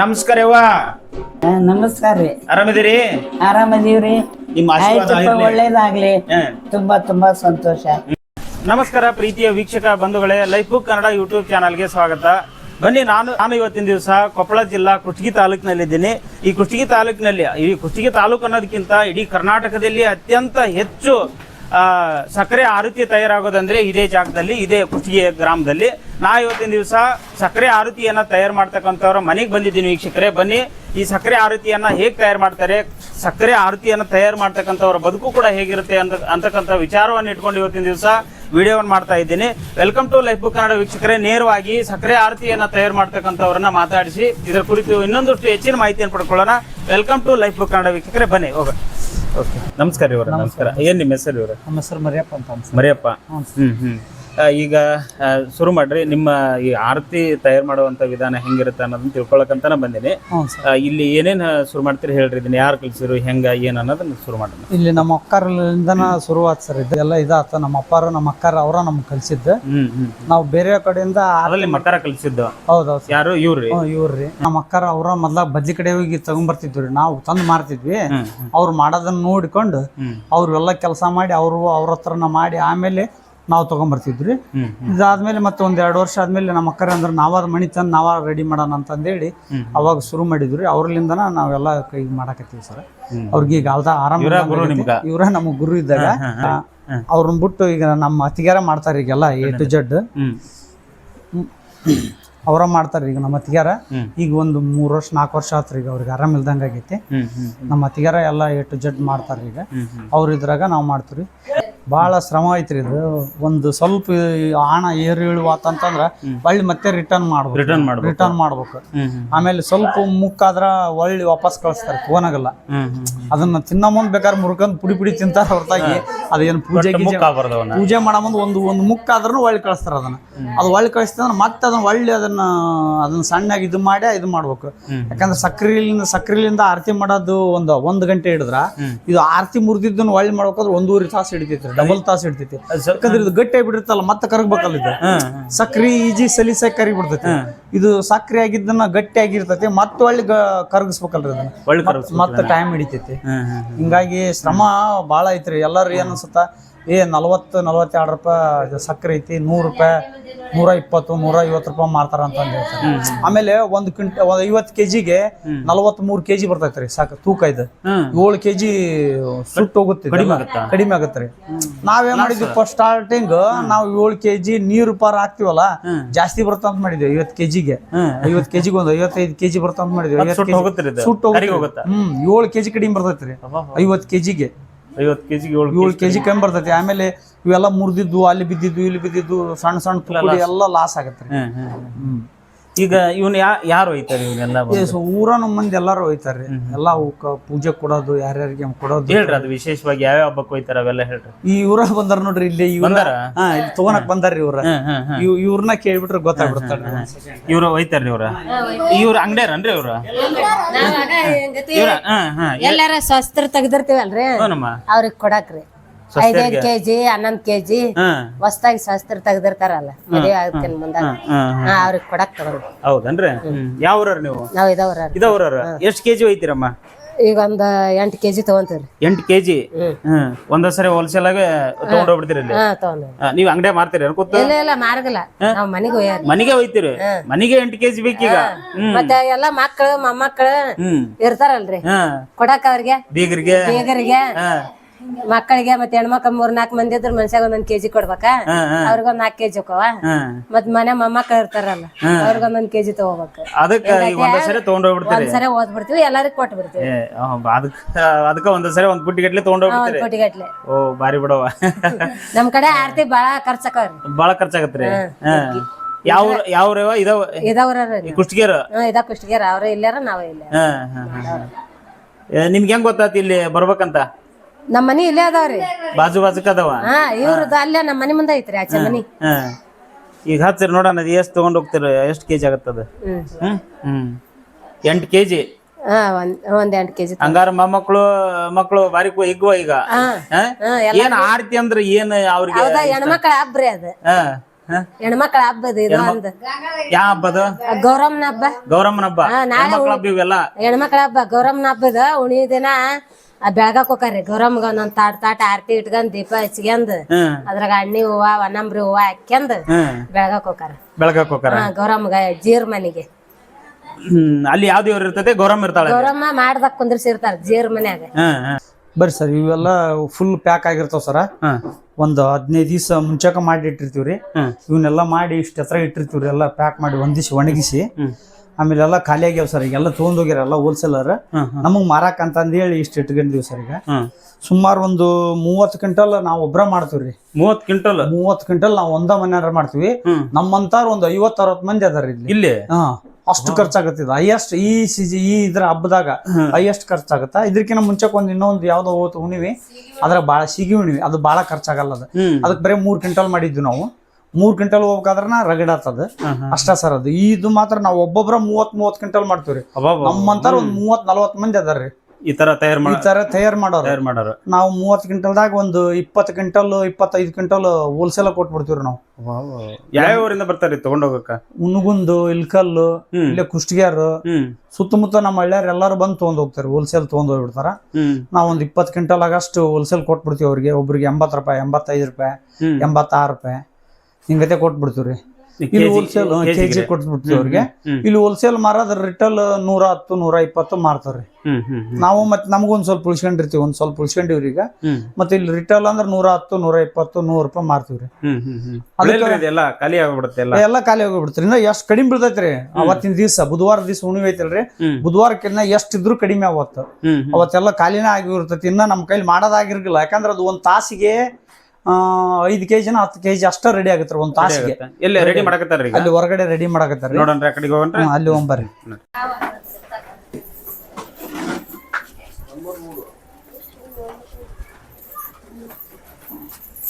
ನಮಸ್ಕಾರ ಯವ್ವ ನಮಸ್ಕಾರ ರೀ. ಆರಾಮಿದ್ದೀರಿ? ಆರಾಮದೀವ್ರಿ. ನಿಮ್ಮ ಆಶೀರ್ವಾದ ಆಯ್ತಪ್ಪ ಇರ್ಲಿ. ಒಳ್ಳೇದಾಗ್ಲಿ. ಹ. ತುಂಬಾ ತುಂಬಾ ಸಂತೋಷ. ನಮಸ್ಕಾರ ಪ್ರೀತಿಯ ವೀಕ್ಷಕ ಬಂಧುಗಳೇ ಲೈಫ್ ಬುಕ್ ಕನ್ನಡ ಯೂಟ್ಯೂಬ್ ಚಾನಲ್ಗೆ ಸ್ವಾಗತ. ಬನ್ನಿ ನಾನು ನಾನು ಇವತ್ತಿನ ದಿವಸ ಕೊಪ್ಪಳ ಜಿಲ್ಲಾ ಕುಷ್ಟಗಿ ತಾಲೂಕಿನಲ್ಲಿದ್ದೀನಿ. ಈ ಕುಷ್ಟಗಿ ತಾಲೂಕಿನಲ್ಲಿ ಈ ಕುಷ್ಟಗಿ ತಾಲೂಕು ಅನ್ನೋದಕ್ಕಿಂತ ಇಡೀ ಕರ್ನಾಟಕದಲ್ಲಿ ಅತ್ಯಂತ ಹೆಚ್ಚು ಸಕ್ಕರೆ ಆರುತಿ ತಯಾರಾಗೋದಂದ್ರೆ ಇದೇ ಜಾಗದಲ್ಲಿ, ಇದೇ ಕುಷ್ಟಗಿ ಗ್ರಾಮದಲ್ಲಿ. ನಾ ಇವತ್ತಿನ ದಿವಸ ಸಕ್ಕರೆ ಆರುತಿಯನ್ನ ತಯಾರು ಮಾಡ್ತಕ್ಕಂಥವ್ರ ಮನೆಗೆ ಬಂದಿದ್ದೀನಿ ವೀಕ್ಷಕರೇ. ಬನ್ನಿ, ಈ ಸಕ್ಕರೆ ಆರುತಿಯನ್ನ ಹೇಗೆ ತಯಾರು ಮಾಡ್ತಾರೆ, ಸಕ್ಕರೆ ಆರುತಿಯನ್ನ ತಯಾರು ಮಾಡ್ತಕ್ಕಂಥವ್ರ ಬದುಕು ಕೂಡ ಹೇಗಿರುತ್ತೆ ಅಂತ ಅಂತಕ್ಕಂಥ ವಿಚಾರವನ್ನು ಇಟ್ಕೊಂಡು ಇವತ್ತಿನ ದಿವಸ ವಿಡಿಯೋವನ್ನು ಮಾಡ್ತಾ ಇದ್ದೀನಿ. Welcome to life book Kannada ವೀಕ್ಷಕರೇ. ನೇರವಾಗಿ ಸಕ್ಕರೆ ಆರತಿಯನ್ನ ತಯಾರು ಮಾಡ್ತಕ್ಕಂಥವ್ರನ್ನ ಮಾತಾಡಿಸಿ, ಇದರ ಕುರಿತು ಇನ್ನೊಂದಷ್ಟು ಹೆಚ್ಚಿನ ಮಾಹಿತಿಯನ್ನು ಪಡ್ಕೊಳ್ಳೋಣ. Welcome to life book Kannada ವೀಕ್ಷಕರೇ. ಬನ್ನಿ ಹೋಗ ಓಕೆ ನಮಸ್ಕಾರ ಇವರ ನಮಸ್ಕಾರ. ಏನ್ ನಿಮ್ಮ ಹೆಸರು ಇವರ? ನಮ್ಮ ಹೆಸರು ಮರಿಯಪ್ಪ ಅಂತ ಮರಿಯಪ್ಪ. ಹ್ಮ್ ಹ್ಮ್. ಈಗ ಶುರು ಮಾಡ್ರಿ. ನಿಮ್ಮ ಈ ಆರತಿ ತಯಾರು ಮಾಡುವಂತ ವಿಧಾನ ಹೆಂಗಿರುತ್ತೆ ಅನ್ನೋದನ್ನ ತಿಳ್ಕೊಳಕಂತಾನೆ ಬಂದಿನಿ. ಇಲ್ಲಿ ಏನೇನ್ ಶುರು ಮಾಡ್ತೀರಿ ಹೇಳ್ರಿ. ಇದನ್ನ ಯಾರು ಕಲಿಸಿರು ಹೆಂಗ ಏನ್ ಅನ್ನೋದನ್ನ ಶುರು ಮಾಡೋಣ. ಇಲ್ಲಿ ನಮ್ಮ ಅಕ್ಕರಿಂದನ ಶುರುವಾತ್ ಸರ್ ಇದೆಲ್ಲ ಇದಾತ. ನಮ್ಮ ಅಪ್ಪಾರು ನಮ್ಮ ಅಕ್ಕಾರ ಅವರ ನಮ್ಗೆ ಕಲಿಸಿದ್ದು ನಾವು ಬೇರೆ ಕಡೆಯಿಂದ ಅದರಲ್ಲಿ ಮಕ್ಕಾರ ಕಲಿಸಿದ್ದು ಹೌದೌದು ಯಾರು? ಇವ್ರಿ ಇವ್ರಿ ನಮ್ಮ ಅಕ್ಕಾರ ಅವ್ರ ಮೊದ್ಲ ಬಜ್ಜಿ ಕಡೆ ಹೋಗಿ ತಗೊಂಡ್ಬರ್ತಿದ್ವಿ ರೀ. ನಾವು ತಂದು ಮಾರ್ತಿದ್ವಿ. ಅವ್ರು ಮಾಡೋದನ್ನ ನೋಡಿಕೊಂಡು ಅವ್ರು ಎಲ್ಲ ಕೆಲಸ ಮಾಡಿ ಅವರು ಅವ್ರ ಹತ್ರನ ಮಾಡಿ ಆಮೇಲೆ ನಾವು ತಗೊಂಬರ್ತಿದ್ವಿ. ಇದಾದ್ಮೇಲೆ ಮತ್ತೆ ಒಂದ್ ಎರಡು ವರ್ಷ ಆದ್ಮೇಲೆ ನಮ್ಮ ಅಕ್ಕರೆ ಅಂದ್ರೆ ನಾವಾದ ಮಣಿ ತಂದು ನಾವ ರೆಡಿ ಮಾಡೋಣ ಅಂತಂದೇಳಿ ಅಂದೇಳಿ ಅವಾಗ ಶುರು ಮಾಡಿದ್ವಿ ಅವ್ರಲಿಂದನ ನಾವೆಲ್ಲ ಕೈ ಮಾಡಾಕತ್ತೀವಿ ಸರ್. ಅವ್ರಿಗೆ ಈಗ ಅಲ್ದ ಆರಾಮ ಇವ್ರ ನಿಮ್ಗ? ನಮ್ಮ ಗುರು ಇದ್ದಾಗ ಅವ್ರನ್ನ ಬಿಟ್ಟು ಈಗ ನಮ್ಮ ಅತಿಗಾರ ಮಾಡ್ತಾರೆ ಈಗೆಲ್ಲ ಎ ಟು ಜಡ್ ಅವರ ಮಾಡ್ತಾರೆ ಈಗ ನಮ್ಮ ಅತಿಗಾರ ಈಗ ಒಂದು ಮೂರು ವರ್ಷ ನಾಲ್ಕು ವರ್ಷ ಆತ್ರಿ ಈಗ ಅವ್ರಿಗೆ ಆರಾಮ ಇಲ್ದಂಗ ಆಗೈತಿ ನಮ್ಮ ಅತಿಗಾರ ಎಲ್ಲ ಎ ಟು ಜಡ್ ಮಾಡ್ತಾರೆ ಈಗ. ಅವ್ರ ಇದ್ರಾಗ ನಾವು ಮಾಡ್ತೀವಿ ಭಾಳ ಶ್ರಮ ಐತ್ರಿ ಇದು. ಒಂದು ಸ್ವಲ್ಪ ಹಣ ಏರು ಇಳುವಾತಂತಂದ್ರ ಹೊಳ್ಳಿ ಮತ್ತೆ ರಿಟರ್ನ್ ಮಾಡ್ಬೇಕು. ರಿಟರ್ನ್ ಮಾಡ್ಬೇಕು. ರಿಟರ್ನ್ ಮಾಡ್ಬೇಕು. ಆಮೇಲೆ ಸ್ವಲ್ಪ ಮುಕ್ಕಾದ್ರ ಒಳ್ಳೆ ವಾಪಸ್ ಕಳಿಸ್ತಾರೆ ಹ್ಮ್ ಹ್ಮ್ ಅದನ್ನ ತಿನ್ನ ಮುಂದ್ ಬೇಕಾದ್ರೆ ಮುರ್ಕೊಂಡ್ ಪುಡಿ ಪುಡಿ ತಿಂತಾರ ಹೊರತಾಗಿ ಅದೇನು ಪೂಜೆ ಗೀಜೆ ಪೂಜೆ ಮಾಡೋ ಮುಂದೆ ಒಂದು ಒಂದು ಮುಕ್ಕಾದ್ರೂ ಒಳ್ಳೆ ಕಳಿಸ್ತಾರೆ ಅದನ್ನ. ಅದು ಒಳ್ಳೆ ಕಳಿಸ್ತಂದ್ರೆ ಮತ್ತೆ ಅದನ್ನ ಒಳ್ಳೆ ಅದನ್ನ ಅದನ್ನ ಸಣ್ಣಾಗಿ ಇದು ಮಾಡಿ ಇದು ಮಾಡ್ಬೇಕು. ಯಾಕಂದ್ರೆ ಸಕ್ರಿಲಿಂದ ಸಕ್ರಿಲಿಂದ ಆರತಿ ಮಾಡೋದು ಒಂದು ಒಂದು ಗಂಟೆ ಹಿಡಿದ್ರ. ಇದು ಆರತಿ ಮುರಿದಿದ್ದನ್ನ ಒಳ್ಳೆ ಮಾಡ್ಬೇಕಾದ್ರೆ ಒಂದೂವರೆ ತಾಸು ಡಬಲ್ ತಾಸು ಇಡ್ತೈತಿ ಯಾಕಂದ್ರೆ ಇದು ಗಟ್ಟಿ ಆಗಿಬಿಟ್ಟಿರ್ತಲ್ಲ ಮತ್ತೆ ಕರಗ್ಬೇಕಲ್ಲ ಇದು ಸಕ್ರಿ ಈಜಿ ಸಲೀಸಾಗಿ ಕರಿ ಬಿಡ್ತೈತಿ ಇದು ಸಕ್ರಿ ಆಗಿದ್ದನ್ನ ಗಟ್ಟಿ ಆಗಿರ್ತೈತಿ ಮತ್ತೆ ಒಳ್ಳೆ ಕರಗಿಸ್ಬೇಕಲ್ರಿ ಅದನ್ನ. ಒಳ್ಳೆ ಮತ್ತ್- ಟೈಮ್ ಹಿಡಿತೈತಿ. ಹಿಂಗಾಗಿ ಶ್ರಮ ಭಾಳ ಐತ್ರಿ. ಎಲ್ಲಾರು ಏನ್ ಅನ್ಸುತ್ತ ಏ ನಲವತ್ತು ನಲವತ್ತೆರಡು ರೂಪಾಯಿ ಇದು ಸಕ್ಕರೆ ಐತಿ ನೂರು ರೂಪಾಯಿ ನೂರ ಇಪ್ಪತ್ತು ನೂರ ಐವತ್ತು ರೂಪಾಯಿ ಮಾರ್ತಾರ ಅಂತ ಹೇಳ್ತಾರೆ. ಆಮೇಲೆ ಒಂದ್ ಕ್ವಿಂಟ ಒಂದ್ ಐವತ್ ಕೆಜಿಗೆ ಜಿಗೆ ನಲವತ್ತ್ ಮೂರು ಕೆಜಿ ಬರ್ತೈತ್ರಿ ಸಾಕು ತೂಕ ಇದು. ಏಳು ಕೆಜಿ ಸುಟ್ಟು ಹೋಗುತ್ತೆ ಕಡಿಮೆ ಆಗುತ್ತಾ? ರೀ ನಾವೇನ್ ಮಾಡಿದ್ವಿ ಫಸ್ಟ್ ಸ್ಟಾರ್ಟಿಂಗ್ ನಾವು ಏಳು ಕೆಜಿ ನೀರ್ ಪಾರ ಹಾಕ್ತಿವಲ್ಲ ಜಾಸ್ತಿ ಬರ್ತಂತ ಅಂತ ಮಾಡಿದ್ವಿ ಐವತ್ತು ಕೆಜಿಗೆ. ಕೆಜಿಗೆ ಐವತ್ತು ಕೆ ಜಿಗೆ ಒಂದು ಐವತ್ತೈದು ಕೆಜಿ ಬರ್ತಂತ ಮಾಡಿದ್ವಿ ಸುಟ್ಟು ಹೋಗುತ್ತೆ? ಹ್ಮ್ ಏಳು ಕೆಜಿ ಕಡಿಮೆ ಬರ್ತೈತ್ರಿ ಐವತ್ತು ಕೆ ಜಿಗೆ ಐವತ್ತು ಏಳು ಏಳು ಕೆ ಜಿ ಕಮ್ಮಿ ಬರ್ತೈತಿ. ಆಮೇಲೆ ಇವೆಲ್ಲ ಮುರಿದಿದ್ದು ಅಲ್ಲಿ ಬಿದ್ದಿದ್ದು ಇಲ್ಲಿ ಬಿದ್ದಿದ್ದು ಸಣ್ಣ ಸಣ್ಣ ಎಲ್ಲ ಲಾಸ್ ಆಗತ್ತೆ ರೀ. ಈಗ ಇವನ್ ಯಾ ಯಾರು ಒಯ್ತಾರೆ ಇವನ್ನೆಲ್ಲ ಊರ ನಮ್ಮ ಮಂದಿ ಎಲ್ಲಾರು ಒಯ್ತಾರ್ರಿ ಎಲ್ಲ ಅವಕ್ಕ ಪೂಜೆ ಕೊಡೋದು ಯಾರ್ಯಾರಿಗೆ ಕೊಡೋದು ಹೇಳ್ರಿ ಅದು ವಿಶೇಷವಾಗಿ ಯಾವ್ಯಾವ ಹಬ್ಬಕ್ಕೆ ಒಯ್ತಾರ ಅವೆಲ್ಲ ಹೇಳ್ರಿ. ಈ ಊರ ಬಂದಾರ ನೋಡ್ರಿ ಇಲ್ಲಿ ಇವ್ರ ಬಂದಾರ? ಹಾ ಇಲ್ಲಿ ತಗೋನಕ್ ಬಂದಾರ್ರಿ ಇವ್ರ. ಇವ್ ಇವ್ರನ್ನ ಕೇಳ್ಬಿಟ್ರೆ ಗೊತ್ತಾಗ್ಬಿಡ್ತಾರ ಇವ್ರ ಒಯ್ತಾರ್ರಿ ಇವ್ರ? ಇವ್ರ ಅಂಗಡಿಯಾರನ್ರಿ ಇವ್ರ? ಇವ್ರ ಎಲ್ಲಾರ ಶಸ್ತ್ರ ತೆಗ್ದಿರ್ತೀವಲ್ರಿ? ಅವ್ರಿಗೆ ಕೊಡಾಕ್ರಿ. ಐದೈದ್ ಕೆಜಿ ಹನ್ನೊಂದ್ ಕೆಜಿ ಹೊಸದಾಗಿ ಶಾಸ್ತ್ರ ತೆಗ್ದಿರ್ತಾರಲ್ಲ ಮದುವೆ ಮುಂದಾಗ ಹ್ಮ್ ಹಾ ಅವ್ರಿಗೆ ಕೊಡಕ್ ತಗೊಂಡು. ಹೌದನ್ರಿ? ಯಾವ ನೀವು? ನಾವ್ ಇದಾವ್ರ ಇದವ್ರವ್ರ. ಎಷ್ಟು ಕೆಜಿ ಒಯ್ತೀರಮ್ಮ? ಈಗ ಒಂದ್ ಎಂಟ್ ಕೆಜಿ ತಗೊಂತೀವ್ರಿ. ಎಂಟ್ ಕೆಜಿ? ಒಂದ ಸರಿ ಹೋಲ್ಸೇಲ್ ಆಗಿ ತಗೊಂಡೋಗ್ಬಿಡ್ತೀರಿ ಹಾ ತಗೊಂಡ್ ನೀವ್ ಅಂಗಡಿ ಮಾರ್ತೀರಿ ಅನ್ಕೋತ ಇಲ್ಲ ಇಲ್ಲ ಮಾರ್ಗಲ್ಲ. ನಾವ್ ಮನಿಗ್ ಒಯ್ಯಾರ ಮನೆಗೆ ಒಯ್ತೀರಿ? ಮನೆಗೆ ಎಂಟ್ ಕೆಜಿ ಬೇಕೀಗ? ಮತ್ತೆ ಎಲ್ಲಾ ಮಕ್ಕಳು ಮೊಮ್ಮಕ್ಕಳು ಇರ್ತಾರಲ್ರಿ. ಕೊಡಕ್ ಅವ್ರಿಗೆ. ಬೀಗರಿಗೆ? ಬೀಗರಿಗೆ. ಮಕ್ಕಳಿಗೆ ಮತ್ತೆ ಹೆಣ್ಮಕ್ಳು ಮೂರ್ ನಾಲ್ಕ್ ಮಂದಿ ಇದ್ರ ಮನ್ಸಾಗ ಒಂದೊಂದ್ ಕೆಜಿ ಕೊಡ್ಬೇಕಾ? ಅವ್ರಿಗೊಂದ್ ನಾಲ್ಕ್ ಕೆಜಿ ಹೋಕವ ಹಾ. ಮತ್ ಮನೆ ಮೊಮ್ಮಕ್ಳು ಇರ್ತಾರಲ್ಲ ಅವ್ರಿಗೊಂದೊಂದ್ ಕೆಜಿ ತಗೋಬೇಕು. ಅದಕ್ಕ ಕೊಟ್ಬಿಡ್ತೀವಿ ಒಂದ ಸರಿ ಓದ್ ಓದ್ಬಿಡ್ತೀವಿ ಎಲ್ಲರಿಗೂ ಕೊಟ್ಟು ಬಿಡ್ತೀವಿ ಅದಕ್ಕ ಅದಕ್ಕ ಒಂದ್ ಸರಿ ಒಂದ್ ಪುಟ್ಟಿ ಗಟ್ಲೆ ತಗೊಂಡೋಗ್ಬಿಡ್ತೀರಿ ಕೋಟಿಗಟ್ಲೆ ಓ ಬಾರಿ ಬಿಡವ ನಮ್ ಕಡೆ ಆರ್ತಿ ಬಾಳ ಖರ್ಚಾಕವ್ರಿ. ಬಾಳ ಖರ್ಚಾಗತ್ರಿ. ಯಾವ ಯಾವ ಇದಾವ ಇದಾವ್ರ ಈ ಕುಷ್ಟಗಿಯರ ಹ್ಮ್ ಇದ ಕುಷ್ಟಗಿಯರ ಅವ್ರ ಇಲ್ಲಾರ ನಾವ ಇಲ್ಲ ನಿಮ್ಗೆ ಹೆಂಗ್ ಗೊತ್ತಾತ್ ಇಲ್ಲಿ ಬರ್ಬೇಕಂತ? ನಮ್ ಮನಿ ಇಲ್ಲೇ ಅದಾವ್ರಿ. ಬಾಜು ಬಾಜುಕ ಅದಾವ? ಹಾ ಇವ್ರದ್ದು ಅಲ್ಲೇ ನಮ್ ಮನಿ ಮುಂದೆ ಐತ್ರಿ ಆಚೆ ಮನಿ. ಹಾ. ಈಗ ಹಚ್ಚಿರಿ ನೋಡೋಣ ಅದು ಎಷ್ಟು ತಗೊಂಡ್ ಹೋಗ್ತಿರ ಎಷ್ಟು ಕೆಜಿ ಆಗತ್ತದ? ಹ್ಮ್. ಹ್ಮ್. ಎಂಟು ಕೆಜಿ? ಹಾ ಒಂದ್ ಒಂದ್ ಎಂಟ್ ಕೆಜಿ ಹಂಗಾರ ಮೊಮ್ಮಕ್ಳು ಮಕ್ಕಳು ಬಾರಿ ಇಗ್ಗೋ ಈಗ? ಹಾ ಹಾ? ಹಾ ಏನ್ ಆರ್ತಿ ಅಂದ್ರ ಏನ್ ಅವ್ರಿಗೆ ಹೌದಾ ಹೆಣ್ಮಕ್ಳ ಹಬ್ಬ್ರಿ ಅದ. ಹಾ ಹೆಣ್ಮಕ್ಳ ಹಬ್ಬ ಇದು ಒಂದು ಯಾವ ಹಬ್ಬದ? ಗೌರಮ್ಮನ ಹಬ್ಬ. ಗೌರಮ್ಮನ ಹಬ್ಬ. ಹಾ, ನಾಳೆ ಹೆಣ್ಮಕ್ಳ ಹಬ್ಬ ಇವೆಲ್ಲ? ಹೆಣ್ಮಕ್ಳ ಹಬ್ಬ ಗೌರಮ್ಮನ ಹಬ್ಬದ ಉಣಿ ದಿನ ಬೆಳಗಾಕ್ ಹೋಕಾರಿ ಗೌರಮ್ಗ ಒಂದೊಂದ್ ತಾಟ್ ತಾಟ ಆರತಿ ಇಟ್ಕೊಂಡ್ ದೀಪ ಹಚ್ಕೊಂಡ್ ಅದ್ರಾಗ ಅಣ್ಣಿ ಹೂವ ಒನ್ನಂಬ್ರಿ ಹೂವ ಹಾಕ್ಯಂದ್ ಬೆಳಗಾಕ್ ಹೋಕಾರ ಬೆಳಗಾಕ್ ಹೋಕಾರ ಗೌರಮ್ಗ ಗೌರಮ್ಮಗ ಜೀರ್ ಮನೆಗೆ. ಹ್ಮ್ ಅಲ್ಲಿ ಯಾವ ದೇವ್ರ ಗೌರಮ್ ಗೌರಮ್ಮ ಇರ್ತಾಳೆ ಗೌರಮ್ಮ ಮಾಡ್ದಾಗ ಕುಂದ್ರಿಸಿರ್ತಾರ ಜೀರ್ ಮನ್ಯಾಗ. ಬರ್ರಿ ಸರ್ ಇವೆಲ್ಲ ಫುಲ್ ಪ್ಯಾಕ್ ಆಗಿರ್ತಾವ ಸರ. ಒಂದು ಹದಿನೈದು ದಿವಸ ಮುಂಚೆಕ ಮಾಡಿ ಇಟ್ಟಿರ್ತೀವ್ರಿ. ರೀ ಇವನ್ನೆಲ್ಲ ಮಾಡಿ ಇಷ್ಟ ಎತ್ತರ ಇಟ್ಟಿರ್ತೀವ್ರಿ ಎಲ್ಲ ಪ್ಯಾಕ್ ಮಾಡಿ ಒಂದಿಸಿ ಒಣಗಿಸಿ. ಆಮೇಲೆ ಎಲ್ಲ ಖಾಲಿ ಆಗ್ಯಾವ ಸರ್ ಈಗ. ಎಲ್ಲ ತೊಗೊಂಡೋಗ್ಯಾರ ಎಲ್ಲ ಹೋಲ್ಸೇಲರ್ ನಮಗ್ ಮಾರಾಕ್ ಅಂತ ಹೇಳಿ ಇಷ್ಟು ಇಟ್ಕೊಂಡಿವಿ ಸರ್ ಈಗ. ಸುಮಾರು ಒಂದು ಮೂವತ್ತು ಕ್ವಿಂಟಲ್ ನಾವು ಒಬ್ರ ಮಾಡ್ತೀವಿ ರೀ. ಮೂವತ್ ಕ್ವಿಂಟಲ್? ಮೂವತ್ತು ಕ್ವಿಂಟಲ್ ನಾವು ಒಂದ ಮನೆಯಾರ ಮಾಡ್ತೀವಿ. ನಮ್ಮಂತಾರ ಒಂದು ಐವತ್ತು ಅರವತ್ತು ಮಂದಿ ಅದಾರ ಇಲ್ಲಿ. ಇಲ್ಲಿ? ಅಷ್ಟು ಖರ್ಚಾಗತ್ತಿದ ಹೈಯೆಸ್ಟ್ ಈ ಸಿಜಿ ಈ ಇದ್ರ ಹಬ್ಬದಾಗ ಹೈಯೆಸ್ಟ್ ಖರ್ಚಾಗತ್ತ? ಇದಕ್ಕಿಂತ ಮುಂಚೆಕ್ ಒಂದ್ ಇನ್ನೊಂದು ಯಾವ್ದೋ ಹೋತ್ ಉಣಿವಿ. ಬಾಳ ಸಿಗಿ ಉಣಿವಿ. ಅದು ಬಾಳ ಖರ್ಚಾಗಲ್ಲ ಅದ. ಅದಕ್ಕೆ ಬರೀ ಮೂರ್ ಕ್ವಿಂಟಲ್ ಮಾಡಿದ್ವಿ ನಾವು. ಮೂರ್ ಕ್ವಿಂಟಲ್ ಹೋಗ್ಬೇಕಾದ್ರ ರಗಡಾತದ. ಅಷ್ಟ ಸರ್ ಅದು. ಇದು ಮಾತ್ರ ನಾವು ಒಬ್ಬೊಬ್ರ ಮೂವತ್ ಮೂವತ್ ಕ್ವಿಂಟಲ್ ಮಾಡ್ತೀವ್ರಿ. ನಮ್ಮಂತಾರ ಒಂದ್ ಮೂವತ್ ನಲ್ವತ್ ಮಂದಿ ಅದಾರ್ರಿ. ಈ ತರ ತಯಾರು ಈ ಮಾಡ ತರ ತಯಾರು ಮಾಡೋರು. ತಯಾರು ಮಾಡೋರು. ನಾವು ಮೂವತ್ ಕ್ವಿಂಟಲ್ದಾಗ ಒಂದು ಇಪ್ಪತ್ ಕ್ವಿಂಟಲ್ ಇಪ್ಪತ್ತೈದು ಕ್ವಿಂಟಲ್ ಹೋಲ್ಸೇಲ್ ಕೊಟ್ಬಿಡ್ತೀವ್ರಿ ನಾವು. ಯಾವ ಊರಿಂದ ಬರ್ತಾರಿ ತಗೊಂಡೋಗಕ್ಕ? ಮುನುಗುಂದು ಇಲ್ಕಲ್ಲು ಇಲ್ಲೇ ಕುಷ್ಟಗಿಯಾರು ಸುತ್ತಮುತ್ತ ನಮ್ಮ ಹಳ್ಳಿಯರ್ ಎಲ್ಲಾರು ಬಂದು ತಗೊಂಡ್ ಹೋಗ್ತಾರೆ ಹೋಲ್ಸೇಲ್ ತಗೊಂಡ್ ಹೋಗ್ಬಿಡ್ತಾರ. ನಾವು ಒಂದು ಇಪ್ಪತ್ತು ಕ್ವಿಂಟಲ್ ಆಗಷ್ಟು ಹೋಲ್ಸೇಲ್ ಕೊಟ್ಬಿಡ್ತೀವಿ ಅವ್ರಿಗೆ. ಒಬ್ರಿಗೆ ಎಂಬತ್ ರೂಪಾಯಿ ಎಂಬತ್ತೈದು ರೂಪಾಯಿ ಎಂಬತ್ತಾರು ರೂಪಾಯಿ. ಹಿಂಗತೆ ಕೊಟ್ಬಿಡ್ತೀವಿ ರೀ ಇಲ್ಲಿ ಹೋಲ್ಸೇಲ್ ಕೆ ಜಿ ಕೊಟ್ಬಿಡ್ತೀವಿ ಅವ್ರಿಗೆ. ಇಲ್ಲಿ ಹೋಲ್ಸೇಲ್ ಮಾರೋದ್ರ ರಿಟೇಲ್ ನೂರ ಹತ್ತು ನೂರ ಇಪ್ಪತ್ತು ಹ್ಮ್ ನಾವು ಮತ್ತೆ ನಮಗೊಂದು ಸ್ವಲ್ಪ ಉಳ್ಸ್ಕೊಂಡಿರ್ತೀವಿ ಒಂದ್ ಸ್ವಲ್ಪ ಉಳ್ಸ್ಕೊಂಡಿವ್ರಿ ಈಗ. ಮತ್ತೆ ಇಲ್ಲಿ ರಿಟೇಲ್ ಅಂದ್ರೆ ನೂರ ಹತ್ತು ನೂರ ಇಪ್ಪತ್ತು ನೂರ ರೂಪಾಯಿ ಮಾರ್ತೀವ್ರಿ ಖಾಲಿ ಆಗ್ಬಿಡುತ್ತೆ ಎಲ್ಲ? ಖಾಲಿ ಹೋಗ್ಬಿಡ್ತೀರಿ ಇನ್ನ ಎಷ್ಟು ಕಡಿಮೆ ಬೀಳ್ತೈತ್ರಿ? ಅವತ್ತಿನ ದಿವಸ ಬುಧವಾರ ದಿವಸ ಉಣಿವೆ ಐತಲ್ರಿ. ಬುಧವಾರಕ್ಕಿನ್ನ ಎಷ್ಟ್ ಇದ್ರು ಕಡಿಮೆ ಅವತ್ತು ಹ್ಮ್ ಅವತ್ತೆಲ್ಲ ಖಾಲಿನೇ ಆಗಿರ್ತೈತಿ. ಇನ್ನ ನಮ್ಮ ಕೈಲಿ ಮಾಡೋದಾಗಿರ್ಗಿಲ್ಲ. ಯಾಕಂದ್ರೆ ಅದು ಒಂದ್ ತಾಸಿಗೆ ಐದು ಕೆ ಜಿನ ಹತ್ತು ಕೆ ಜಿ ಅಷ್ಟ ರೆಡಿ ಆಗುತ್ತೆ ಒಂದು ತಾಸಿಗೆ. ಎಲ್ಲಿ ರೆಡಿ ಮಾಡಕತ್ತಾರ ಈಗ? ಅಲ್ಲಿ ಹೊರಗಡೆ ರೆಡಿ ಮಾಡಕತ್ತಾರ ನೋಡ್ರಿ ಆ ಕಡೆಗೆ ಹ್ಮ್, ಅಲ್ಲಿ ಹೋಗ್ಬರ್ರಿ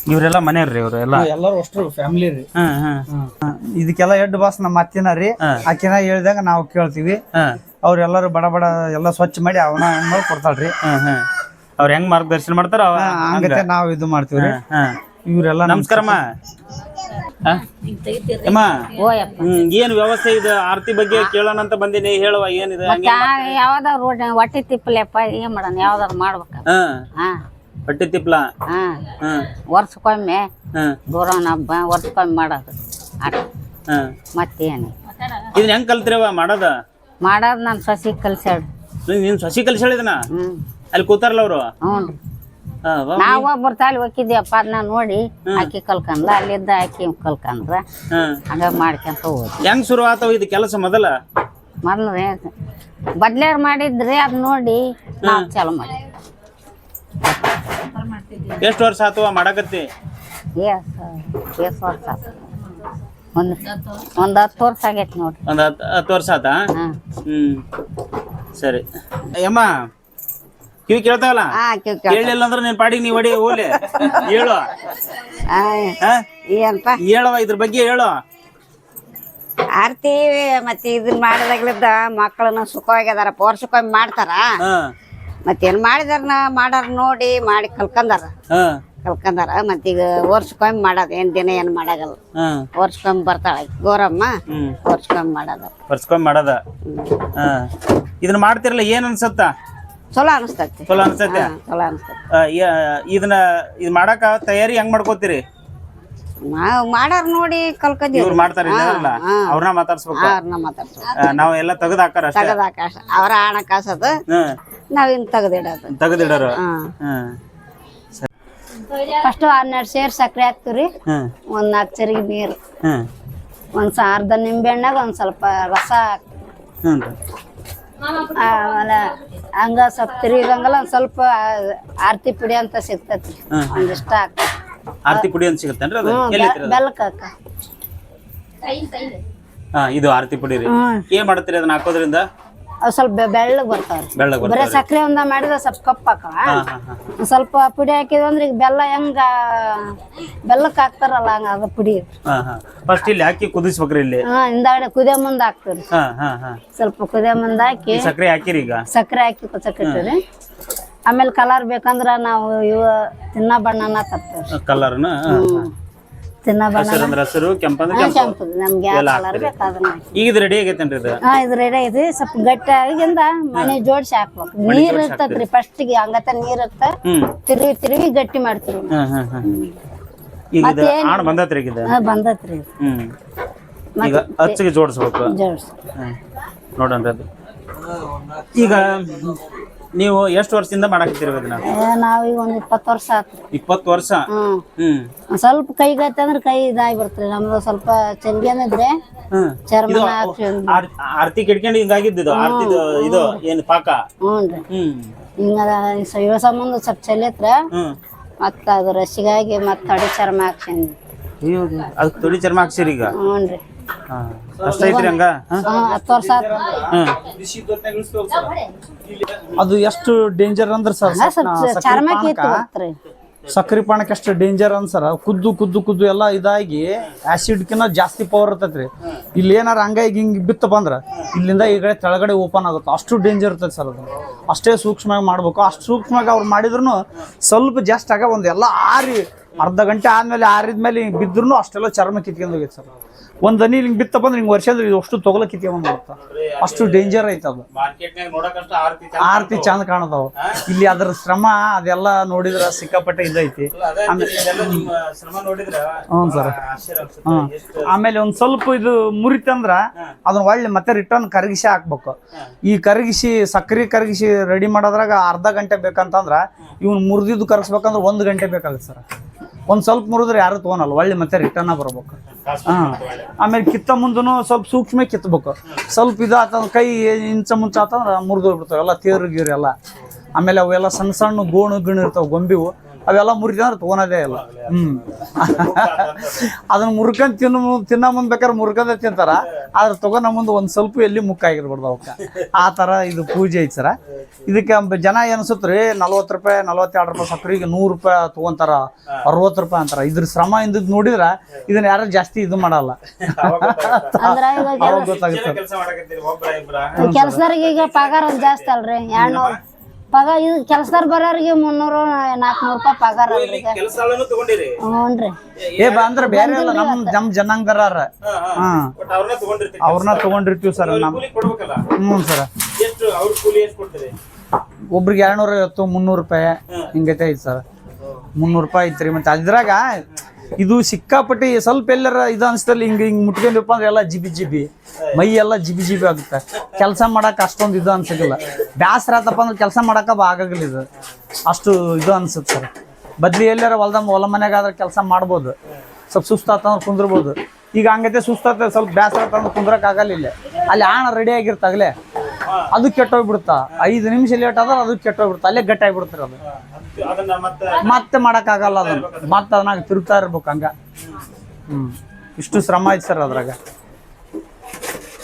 ಇವರೆಲ್ಲ ಮನೆಯವ್ರಿ ಇವ್ರು ಎಲ್ಲ? ಎಲ್ಲರೂ ಅಷ್ಟು ಫ್ಯಾಮಿಲಿ ರೀ. ಇದಕ್ಕೆಲ್ಲ ಹೆಡ್ ಬಾಸ್ ನಮ್ಮ ಅತ್ತಿನ ರೀ. ಅಕ್ಕಿನ ಆಕಿನ ಹೇಳ್ದಾಗ ನಾವು ಕೇಳ್ತೀವಿ. ಅವ್ರೆಲ್ಲರೂ ಬಡ ಬಡ ಎಲ್ಲ ಸ್ವಚ್ಛ ಮಾಡಿ ಅವನ ಕೊಡ್ತಾಳ್ರಿ. ಹ್ಮ್ ಹ್ಮ್ ಅವ್ರ ಹೆಂಗ್ ಮಾರ್ಗದರ್ಶನ ಮಾಡ್ತಾರ ಅವ ಹಂಗತೆ ನಾವು ಇದು ಮಾಡ್ತೀವಿ ಇವರೆಲ್ಲ ನಮಸ್ಕಾರಮ್ಮ ಆ? ಅಮ್ಮ. ಓಯಪ್ಪ ಹ್ಮ್ ಏನ್ ವ್ಯವಸ್ಥೆ ಇದು? ಆರತಿ ಬಗ್ಗೆ ಕೇಳೋಣ ಅಂತ ಬಂದಿನಿ. ಹೇಳುವ ಏನಿದೆ? ಹಂಗೆ ಯಾವ್ದಾರ ರೋಡ್ ಹೊಟ್ಟೆ ತಿಪ್ಪಲೆಪ್ಪ ಏನ್ ಮಾಡೋಣ? ಯಾವ್ದಾರು ಮಾಡ್ಬೇಕ. ಹಾ. ಹೊಟ್ಟೆ ತಿಪ್ಲ? ಹಾ. ಹ್ಮ್ ವರ್ಷಕ್ಕೊಮ್ಮೆ ಹ್ಮ್ ಗೋರವನ ಹಬ್ಬ ವರ್ಷಕ್ಕೊಮ್ಮೆ ಮಾಡೋದು. ಹ್ಮ್ ಮತ್ತೇನು? ಇದನ್ನ ಹೆಂಗ್ ಕಲ್ತ್ರಿ ಮಾಡೋದ? ಮಾಡೋದು ನಾನು ಸಸಿ ಕಲ್ಸ ನೀನ್- ನೀನ್ ಸಸಿ ಕಲ್ಸಿ ಹೇಳಿದನ ಹ್ಮ್. ಅಲ್ಲಿ ಕೂತಾರಲ್ಲ ಅವರು? ಹ್ಞೂ ನಾವ್ ಒಬ್ಬರು ತಾಲಿ ಹೋಗಿದ್ದೀವಪ್ಪ ಅದನ್ನ ನೋಡಿ ಆಕಿ ಕಲ್ಕಂದ್ಲ ಅಲ್ಲಿದ್ದ ಆಕಿ ಕಲ್ಕಂದ್ರ ಹಂಗ ಮಾಡ್ಕೊಂತ ಹೋದ್ ಹೆಂಗ್ ಶುರು ಆತವ ಇದು ಕೆಲಸ ಮೊದಲ? ಮೊದ್ಲು ಬದ್ಲೇರ್ ಮಾಡಿದ್ರಿ ಅದ್ ನೋಡಿ ನಾವ್ ಚಾಲು ಮಾಡಿ ಎಷ್ಟು ವರ್ಷ ಆತವ ಮಾಡಕತ್ತಿ? ಎಸ್ ವರ್ಷ ಆತ. ಒಂದ್ ಒಂದ್ ಹತ್ತು ವರ್ಷ ಆಗೈತಿ ನೋಡ್ರಿ. ಒಂದ್ ಹತ್ ಹತ್ತು ವರ್ಷ ಆತ? ಹ್ಮ್. ಸರಿ. ಅಮ್ಮ ಕಿವಿ ಕೇಳ್ತಾವಲ್ಲ? ಹಾ ಕಿವಿ. ಕೇಳಿಲ್ಲ ಅಂದ್ರೆ ನೀನ್ ಪಾಡಿಗೆ ನೀ ಹೊಡಿ ಹೋಗ್ಲಿ. ಹೇಳು ಆ, ಹಾ? ಏನಪ್ಪ? ಹೇಳವ ಇದ್ರ ಬಗ್ಗೆ ಹೇಳು. ಆರ್ತಿ ಮತ್ತೆ ಇದನ್ನ ಮಾಡಿದಾಗ್ಲಿದ್ದ ಮಕ್ಕಳನ್ನ ಸುಖವಾಗಿದಾರ ವರ್ಷಕ್ಕೊಮ್ಮೆ ಮಾಡ್ತಾರ. ಹಾ. ಮತ್ತೇನ್ ಮಾಡಿದಾರ ಮಾಡಾರ ನೋಡಿ ಮಾಡಿ ಕಲ್ಕಂದಾರ. ಹಾ. ಕಲ್ಕಂದಾರ ಮತ್ತೀಗ ವರ್ಷಕ್ಕೊಮ್ಮೆ ಮಾಡೋದು ಏನ್ ದಿನ ಏನ್ ಮಾಡಾಗಲ್ಲ. ಹಾ. ವರ್ಷಕ್ಕೊಮ್ಮೆ ಬರ್ತಾಳ ಆಕಿ. ಗೋರಮ್ಮ. ಹ್ಮ್. ವರ್ಷಕ್ಕೊಮ್ಮೆ ಮಾಡೋದು. ಬರ್ಸ್ಕೊಂಡ್ ಮಾಡದ. ಹಾ. ಇದನ್ನ ಮಾಡ್ತಿರಲ್ಲ ಏನ್ ಅನ್ಸತ್ತ? ಚಲೋ ಅನಿಸ್ತೈತಿ. ಚಲೋ ಅನ್ಸತ್ತೆ? ಚಲೋ ಅನಿಸ್ತೈತಿ. ಆ, ಯ- ಇದನ್ನ ಇದು ಮಾಡಾಕ ತಯಾರಿ ಹೆಂಗ್ ಮಾಡ್ಕೋತೀರಿ? ನಾವು ಮಾಡಾರ ನೋಡಿ ಇವ್ರು ಮಾಡ್ತಾರ ಇದ್ದಾರಲ್ಲ ಅವ್ರನ್ನ ಮಾತಾಡ್ಸ್ಬೇಕು? ಅವ್ರನ್ನ ಮಾತಾಡ್ಸೋ ಆ, ನಾವ್ ಎಲ್ಲ ತೆಗ್ದು ಹಾಕಾರ ಅಷ್ಟೇ? ತೆಗದ ಆಕಾಶ ಅವರ ಹಣ ಕಾಸದು ಹ್ಮ್ ನಾವ್ ಇನ್ ತೆಗ್ದಿಡೋದು. ತೆಗ್ದಿಡೋರು? ಹಾ. ಹ್ಮ್ ಫಸ್ಟ್ ಹನ್ನೆರಡು ಸೇರ್ ಸಕ್ಕರೆ ಹಾಕ್ತಿವ್ರಿ. ಹ್ಮ್ ಒಂದ್ ನಾಲ್ಕು ಚರಿಗೆ ನೀರು. ಹ್ಮ್ ಒಂದ್ ಸ ಅರ್ಧ ನಿಂಬೆಹಣ್ಣಾಗ ಒಂದ್ ಸ್ವಲ್ಪ ರಸ ಹಾಕ್ತೀವಿ. ಹ್ಮ್ ಆಮೇಲೆ ಹಂಗ ಸ್ವಲ್ಪ ತಿರುಗಂಗಲ್ಲ ಒಂದ್ ಸ್ವಲ್ಪ ಆರ್ತಿ ಪುಡಿ ಅಂತ ಸಿಗ್ತೈತಿ ಹ್ಮ್. ಒಂದಿಷ್ಟ ಹಾಕ ಆರ್ತಿ ಪುಡಿ ಅಂತ ಸಿಗುತ್ತೇನ್ರಿ ಅದು? ಎಲ್ಲಿ ಬೆಲ್ಲಕ್ ಹಾಕ. ಹಾ ಇದು ಆರತಿ ಪುಡಿ ರೀ. ಹ್ಮ್. ಏನ್ ಮಾಡ್ತೀರಿ ಅದನ್ನ ಹಾಕೋದ್ರಿಂದ? ಅವ್ ಸ್ವಲ್ಪ ಬೆಳ್ಳಗ್ ಬರ್ತಾವ್ರಿ. ಬರೀ ಸಕ್ಕರೆ ಒಂದ ಮಾಡಿದ್ರೆ ಸ್ವಲ್ಪ ಕಪ್ಪಾಕ ಸ್ವಲ್ಪ ಪುಡಿ ಹಾಕಿದ್ವಿ ಅಂದ್ರೆ ಈಗ ಬೆಲ್ಲ ಹೆಂಗ ಬೆಲ್ಲಕ್ ಹಾಕ್ತಾರಲ್ಲ ಹಂಗ ಅದ ಪುಡಿ. ಫಸ್ಟ್ ಇಲ್ಲಿ ಹಾಕಿ ಕುದಿಸ್ಬೇಕ್ರಿ ಇಲ್ಲಿ. ಹಾ ಹಿಂದಾಗಡೆ ಕುದಿಯ ಮುಂದೆ ಹಾಕ್ತೀರಿ ಸ್ವಲ್ಪ ಕುದಿಯ ಮುಂದೆ ಹಾಕಿ ಸಕ್ಕರೆ ಸಕ್ರೆ ಹಾಕಿರಿ ಈಗ. ಸಕ್ಕರೆ ಹಾಕಿ ಕುಚಕಿಟ್ಟಿರಿ ಆಮೇಲೆ ಕಲರ್ ಬೇಕಂದ್ರ ನಾವು ಇವ ತಿನ್ನ ಬಣ್ಣನ ತರ್ತೇವ್ರಿ. ಕಲರ್ನ ತಿನ್ನ ಬಣ್ಣ. ಹಸಿರು ಅಂದ್ರೆ ಹಸಿರು ಕೆಂಪಂದ್ರೆ ಕೆಂಪು. ಕೆಂಪದು ನಮ್ಗೆ ಯಾವ ಕಲರ್ ಬೇಕು ಅದನ್ನ ಹಾಕಿ. ಈಗ ಇದು ರೆಡಿ ಆಗೈತೇನ್ರಿ ಇದು? ಹಾ ಇದು ರೆಡಿ ಐತಿ ಸ್ವಲ್ಪ ಗಟ್ಟಿ ಆಗಿಂದ ಮನೆ ಜೋಡಿಸಿ ಹಾಕ್ಬೇಕು. ನೀರ್ ಇರ್ತತ್ರಿ ಫಸ್ಟಿಗೆ ಹಂಗತ ನೀರ್ ಇರ್ತ ಹ್ಮ್. ತಿರುವಿ ತಿರುವಿ ಗಟ್ಟಿ ಮಾಡ್ತೀವಿ. ಹ್ಮ್ ಹ್ಮ್ ಹ್ಮ್ ಈಗ ಇದು ಆಣ್ ಬಂದತ್ರಿ ಈಗ ಇದು? ಹಾ ಬಂದತ್ರಿ ಇದು. ಹ್ಮ್. ಈಗ ಹಚ್ಚಿಗೆ ಜೋಡಿಸ್ಬೇಕು. ಜೋಡಿಸಿ. ಹ್ಮ್ ನೋಡೋಣ್ರಿ ಅದು. ಈಗ ನೀವು ಎಷ್ಟು ವರ್ಷದಿಂದ ಮಾಡಾಕತ್ತೀರಿ ಇದನ್ನ ನಾವೀಗ ಒಂದ್ ಇಪ್ಪತ್ತು ವರ್ಷ ಆತು ಇಪ್ಪತ್ತು ವರ್ಷ? ಹ್ಮ್. ಸ್ವಲ್ಪ ಕೈಗತ್ತೆ ಅಂದ್ರೆ ಕೈ ಇದಾಗಿ ಬರ್ತ್ರಿ ನಮ್ದು ಸ್ವಲ್ಪ ಚಂಗೇನಿದ್ರೆ ಹ್ಮ್. ಚರ್ಮ ಆರ್- ಆರ್ತಿ ಕಿಡ್ಕೊಂಡು ಹಿಂಗಾಗಿದ್ದು ಆರ್ತಿ ಇದು? ಏನು ಪಾಕ? ಹ್ಞೂನ್ರಿ ಹ್ಮ್. ಹಿಂಗದ ಇವ ಸಂಬಂಧ ಸ್ವಲ್ಪ ಚೆಲ್ಲತ್ರ ಹ್ಮ್. ಮತ್ತ ಅದು ರಸಿಗಾಗಿ ಮತ್ತ ಅಡಿ ಚರ್ಮ ಹಾಕ್ಸಿ ಅದಕ್ಕೆ ತೊಡಿ ಚರ್ಮ ಹಾಕ್ಸಿರಿ ಈಗ? ಹ್ಞೂನ್ರಿ ಅಷ್ಟ ಐತ್ರಿ ಹಂಗ? ಹತ್ತು ವರ್ಷ ಆತು. ಅದು ಎಷ್ಟು ಡೇಂಜರ್ ಅಂದ್ರೆ ಸರ್? ಹಂಗ ಸ್ವಲ್ಪ ಚರ್ಮ ಕಿತ್ತು ಬರ್ತ್ರಿ ಸಕ್ರಿ ಪಾನಕ್ಕೆ ಎಷ್ಟು ಡೇಂಜರ್ ಅನ್ಸರ ಕುದ್ದು ಕುದ್ದು ಕುದ್ದು ಎಲ್ಲ ಇದಾಗಿ ಆಸಿಡ್ಕಿನ್ನ ಜಾಸ್ತಿ ಪವರ್ ಇರ್ತೈತ್ರಿ. ಇಲ್ಲಿ ಏನಾರ ಹಂಗಾಗಿ ಹಿಂಗ್ ಬಿತ್ತು ಬಂದ್ರ ಇಲ್ಲಿಂದ ಈ ಕಡೆ ಕೆಳಗಡೆ ಓಪನ್ ಆಗುತ್ತೆ. ಅಷ್ಟು ಡೇಂಜರ್ ಇರ್ತೈತೆ ಸರ್ ಅದು. ಅಷ್ಟೇ ಸೂಕ್ಷ್ಮವಾಗಿ ಮಾಡ್ಬೇಕು. ಅಷ್ಟು ಸೂಕ್ಷ್ಮವಾಗಿ ಅವ್ರು ಮಾಡಿದ್ರು ಸ್ವಲ್ಪ ಜಾಸ್ತಿ ಆಗ ಒಂದು ಎಲ್ಲ ಆರಿ ಅರ್ಧ ಗಂಟೆ ಆದ್ಮೇಲೆ ಆರಿದ್ಮೇಲೆ ಹಿಂಗೆ ಬಿದ್ರು ಅಷ್ಟೆಲ್ಲ ಚರ್ಮ ಕಿತ್ಕೊಂಡು ಹೋಗೈತೆ ಸರ್. ಒಂದ್ ದನಿ ಹಿಂಗೆ ಬಿತ್ತಪ್ಪ ಅಂದ್ರೆ ಹಿಂಗೆ ವರ್ಷದ ಇದು ಅಷ್ಟು ತೊಗಲ ಕಿತ್ಕೊಂಡ್ ಬರುತ್ತೆ ಅಷ್ಟು ಡೇಂಜರ್ ಐತೆ ಅದು. ಆರತಿ ಚಂದ ಕಾಣದವು. ಇಲ್ಲಿ ಅದ್ರ ಶ್ರಮ ಅದೆಲ್ಲ ನೋಡಿದ್ರ ಸಿಕ್ಕಾಪಟ್ಟೆ ಇದೈತಿ. ಹ್ಞೂ ಸರ್. ಹ್ಮ್ ಆಮೇಲೆ ಒಂದ್ ಸ್ವಲ್ಪ ಇದು ಮುರಿತಂದ್ರ ಅದನ್ನ ಒಳ್ಳೆ ಮತ್ತೆ ರಿಟರ್ನ್ ಕರಗಿಸಿ ಹಾಕ್ಬೇಕು. ಈ ಕರಗಿಸಿ ಸಕ್ಕರೆ ಕರಗಿಸಿ ರೆಡಿ ಮಾಡೋದ್ರಾಗ ಅರ್ಧ ಗಂಟೆ ಬೇಕಂತಂದ್ರ ಇವ್ನ ಮುರಿದಿದ್ದು ಕರಗಿಸ್ಬೇಕಂದ್ರೆ ಒಂದು ಗಂಟೆ ಬೇಕಾಗುತ್ತೆ ಸರ್. ಒಂದ್ ಸ್ವಲ್ಪ ಮುರಿದ್ರೆ ಯಾರು ತೋನಲ್ಲ ಒಳ್ಳೆ ಮತ್ತೆ ರಿಟರ್ನ್ ಬರ್ಬೇಕು. ಹಾಂ. ಆಮೇಲೆ ಕಿತ್ತ ಮುಂದನು ಸ್ವಲ್ಪ ಸೂಕ್ಷ್ಮ ಕಿತ್ತಬೇಕು ಸ್ವಲ್ಪ ಇದಾತಂದ್ರೆ ಕೈ ಇಂಚ ಮುಂಚ ಆತಂದ್ರೆ ಮುರಿದು ಬಿಡ್ತಾವೆ ಎಲ್ಲ ತೇರು ಗೀರು ಎಲ್ಲ. ಆಮೇಲೆ ಅವೆಲ್ಲ ಸಣ್ಣ ಸಣ್ಣ ಗೋಣು ಗಿಣು ಇರ್ತಾವೆ ಗೊಂಬಿವು. ಅವೆಲ್ಲ ಮುರಿದ್ರೆ ತಗೊಳೋದೇ ಇಲ್ಲ. ಹ್ಮ್. ಅದನ್ನ ಮುರ್ಕೊಂಡ್ ತಿನ್ನ ತಿನ್ನ ಮುಂದ್ ಬೇಕಾದ್ರೆ ಮುರ್ಕೊಂಡ ತಿಂತಾರ. ಆದ್ರೆ ತಗೊಂಡ ಮುಂದೆ ಒಂದು ಸ್ವಲ್ಪ ಎಲ್ಲಿ ಮುಕ್ಕ ಆಗಿರ್ಬಾರ್ದು ಅವಕ್ಕ. ಆ ತರ ಇದು ಪೂಜೆ ಐತೆ ಸರ. ಇದಕ್ಕೆ ಜನ ರೀ ನಲ್ವತ್ತು ರೂಪಾಯಿ ನಲ್ವತ್ತೆರಡು ರೂಪಾಯಿ ಸಕ್ರಿಗೆ ನೂರು ರೂಪಾಯಿ ತಗೊಂತಾರ ಅರವತ್ತು ರೂಪಾಯಿ ಅಂತಾರ. ಇದ್ರ ಶ್ರಮ ಇಂದದ್ ನೋಡಿದ್ರೆ ಇದನ್ನ ಯಾರು ಜಾಸ್ತಿ ಇದು ಮಾಡಲ್ಲ. ಗೊತ್ತಾಗುತ್ತೆ ಕೆಲಸ ಮಾಡಕತ್ತೀರಿ ಒಬ್ರ ಇಬ್ರ. ಕೆಲ್ಸದವ್ರಿಗೆ ಈಗ ಪಗಾರ ಒಂದ್ ಜಾಸ್ತಿ ಅಲ್ರಿ. ಎರಡ್ನೂರ್ ಪಗಾರ ಇದು ಕೆಲ್ಸದಾರ್ ಬರೋರಿಗೆ ಮುನ್ನೂರು ನಾಲ್ಕುನೂರು ರೂಪಾಯಿ ಪಗಾರ ಕೆಲಸ ತಗೊಂಡಿರಿ? ಹ್ಞೂನ್ರಿ ಏ ಬಾ ಅಂದ್ರೆ ಬೇರೆ ಅಲ್ಲ ನಮ್ ನಮ್ ಜನಾಂಗದಾರ ಹಾ ಅವ್ರನ್ನ ತಗೊಂಡಿರ್ತೀವಿ ಸರ್ ನಮ್ ಕೂಲಿ ಕೊಡ್ಬೇಕಲ್ಲ? ಹ್ಞೂ ಸರ್. ಎಷ್ಟು ಅವ್ರ ಕೂಲಿ ಎಷ್ಟು ಕೊಡ್ತೀರಿ? ಒಬ್ರಿಗೆ ಎರಡ್ನೂರ ಐವತ್ತು ಮುನ್ನೂರು ರೂಪಾಯಿ ಹಿಂಗೈತೆ ಐತಿ ಸರ್. ಮುನ್ನೂರು ರೂಪಾಯಿ ಐತ್ರಿ ಮತ್ತೆ ಅದ್ರಾಗ ಇದು ಸಿಕ್ಕಾಪಟ್ಟಿ ಸ್ವಲ್ಪ ಎಲ್ಲರ ಇದು ಅನ್ಸ್ತಲ್ಲಿ ಹಿಂಗೆ ಹಿಂಗೆ ಮುಟ್ಕೊಂಡಿಪ್ಪ ಅಂದ್ರೆ ಎಲ್ಲ ಜಿಬಿ ಜಿಬಿ. ಮೈ ಎಲ್ಲ ಜಿಬಿ ಜಿಬಿ ಆಗುತ್ತೆ. ಕೆಲಸ ಮಾಡಕ್ಕೆ ಅಷ್ಟೊಂದು ಇದು ಅನ್ಸೋದಿಲ್ಲ ಬ್ಯಾಸರ ಆತಪ್ಪ ಅಂದ್ರೆ ಕೆಲಸ ಮಾಡೋಕೆ ಆಗಂಗಿಲ್ಲ ಇದು. ಅಷ್ಟು ಇದು ಅನ್ಸುತ್ತೆ ಸರ್. ಬದ್ಲಿ ಎಲ್ಲರ ಹೊಲ್ದ ಹೊಲ ಮನ್ಯಾಗ ಆದ್ರೆ ಕೆಲಸ ಮಾಡ್ಬೋದು. ಸ್ವಲ್ಪ ಸುಸ್ತಾತಂದ್ರೆ ಕುಂದ್ರಬೋದು. ಈಗ ಹಂಗೈತೆ ಸುಸ್ತಾತ ಸ್ವಲ್ಪ ಬೇಸರ ಆತಂದ್ರೆ ಆಗಲ್ಲ ಇಲ್ಲಿ. ಅಲ್ಲಿ ಆಣ ರೆಡಿ ಆಗಿರ್ತಾಗಲೇ. ಅದು ಕೆಟ್ಟೋಗ್ಬಿಡುತ್ತಾ? ಐದು ನಿಮಿಷ ಲೇಟ್ ಆದ್ರೆ ಅದು ಕೆಟ್ಟೋಗ್ಬಿಡುತ್ತೆ? ಅಲ್ಲೇ ಗಟ್ಟಾಗ್ಬಿಡ್ತಾರೆ ಅದು. ಮತ್ತೆ ಮಾಡಕ್ಕಾಗಲ್ಲ ಅದನ್ನ. ಮತ್ತೆ ಅದನ್ನಾಗ ತಿರುಗ್ತಾ ಇರ್ಬೇಕು ಹಂಗ. ಹ್ಮ್. ಇಷ್ಟು ಶ್ರಮ ಐತೆ ಸರ್ ಅದ್ರಾಗ.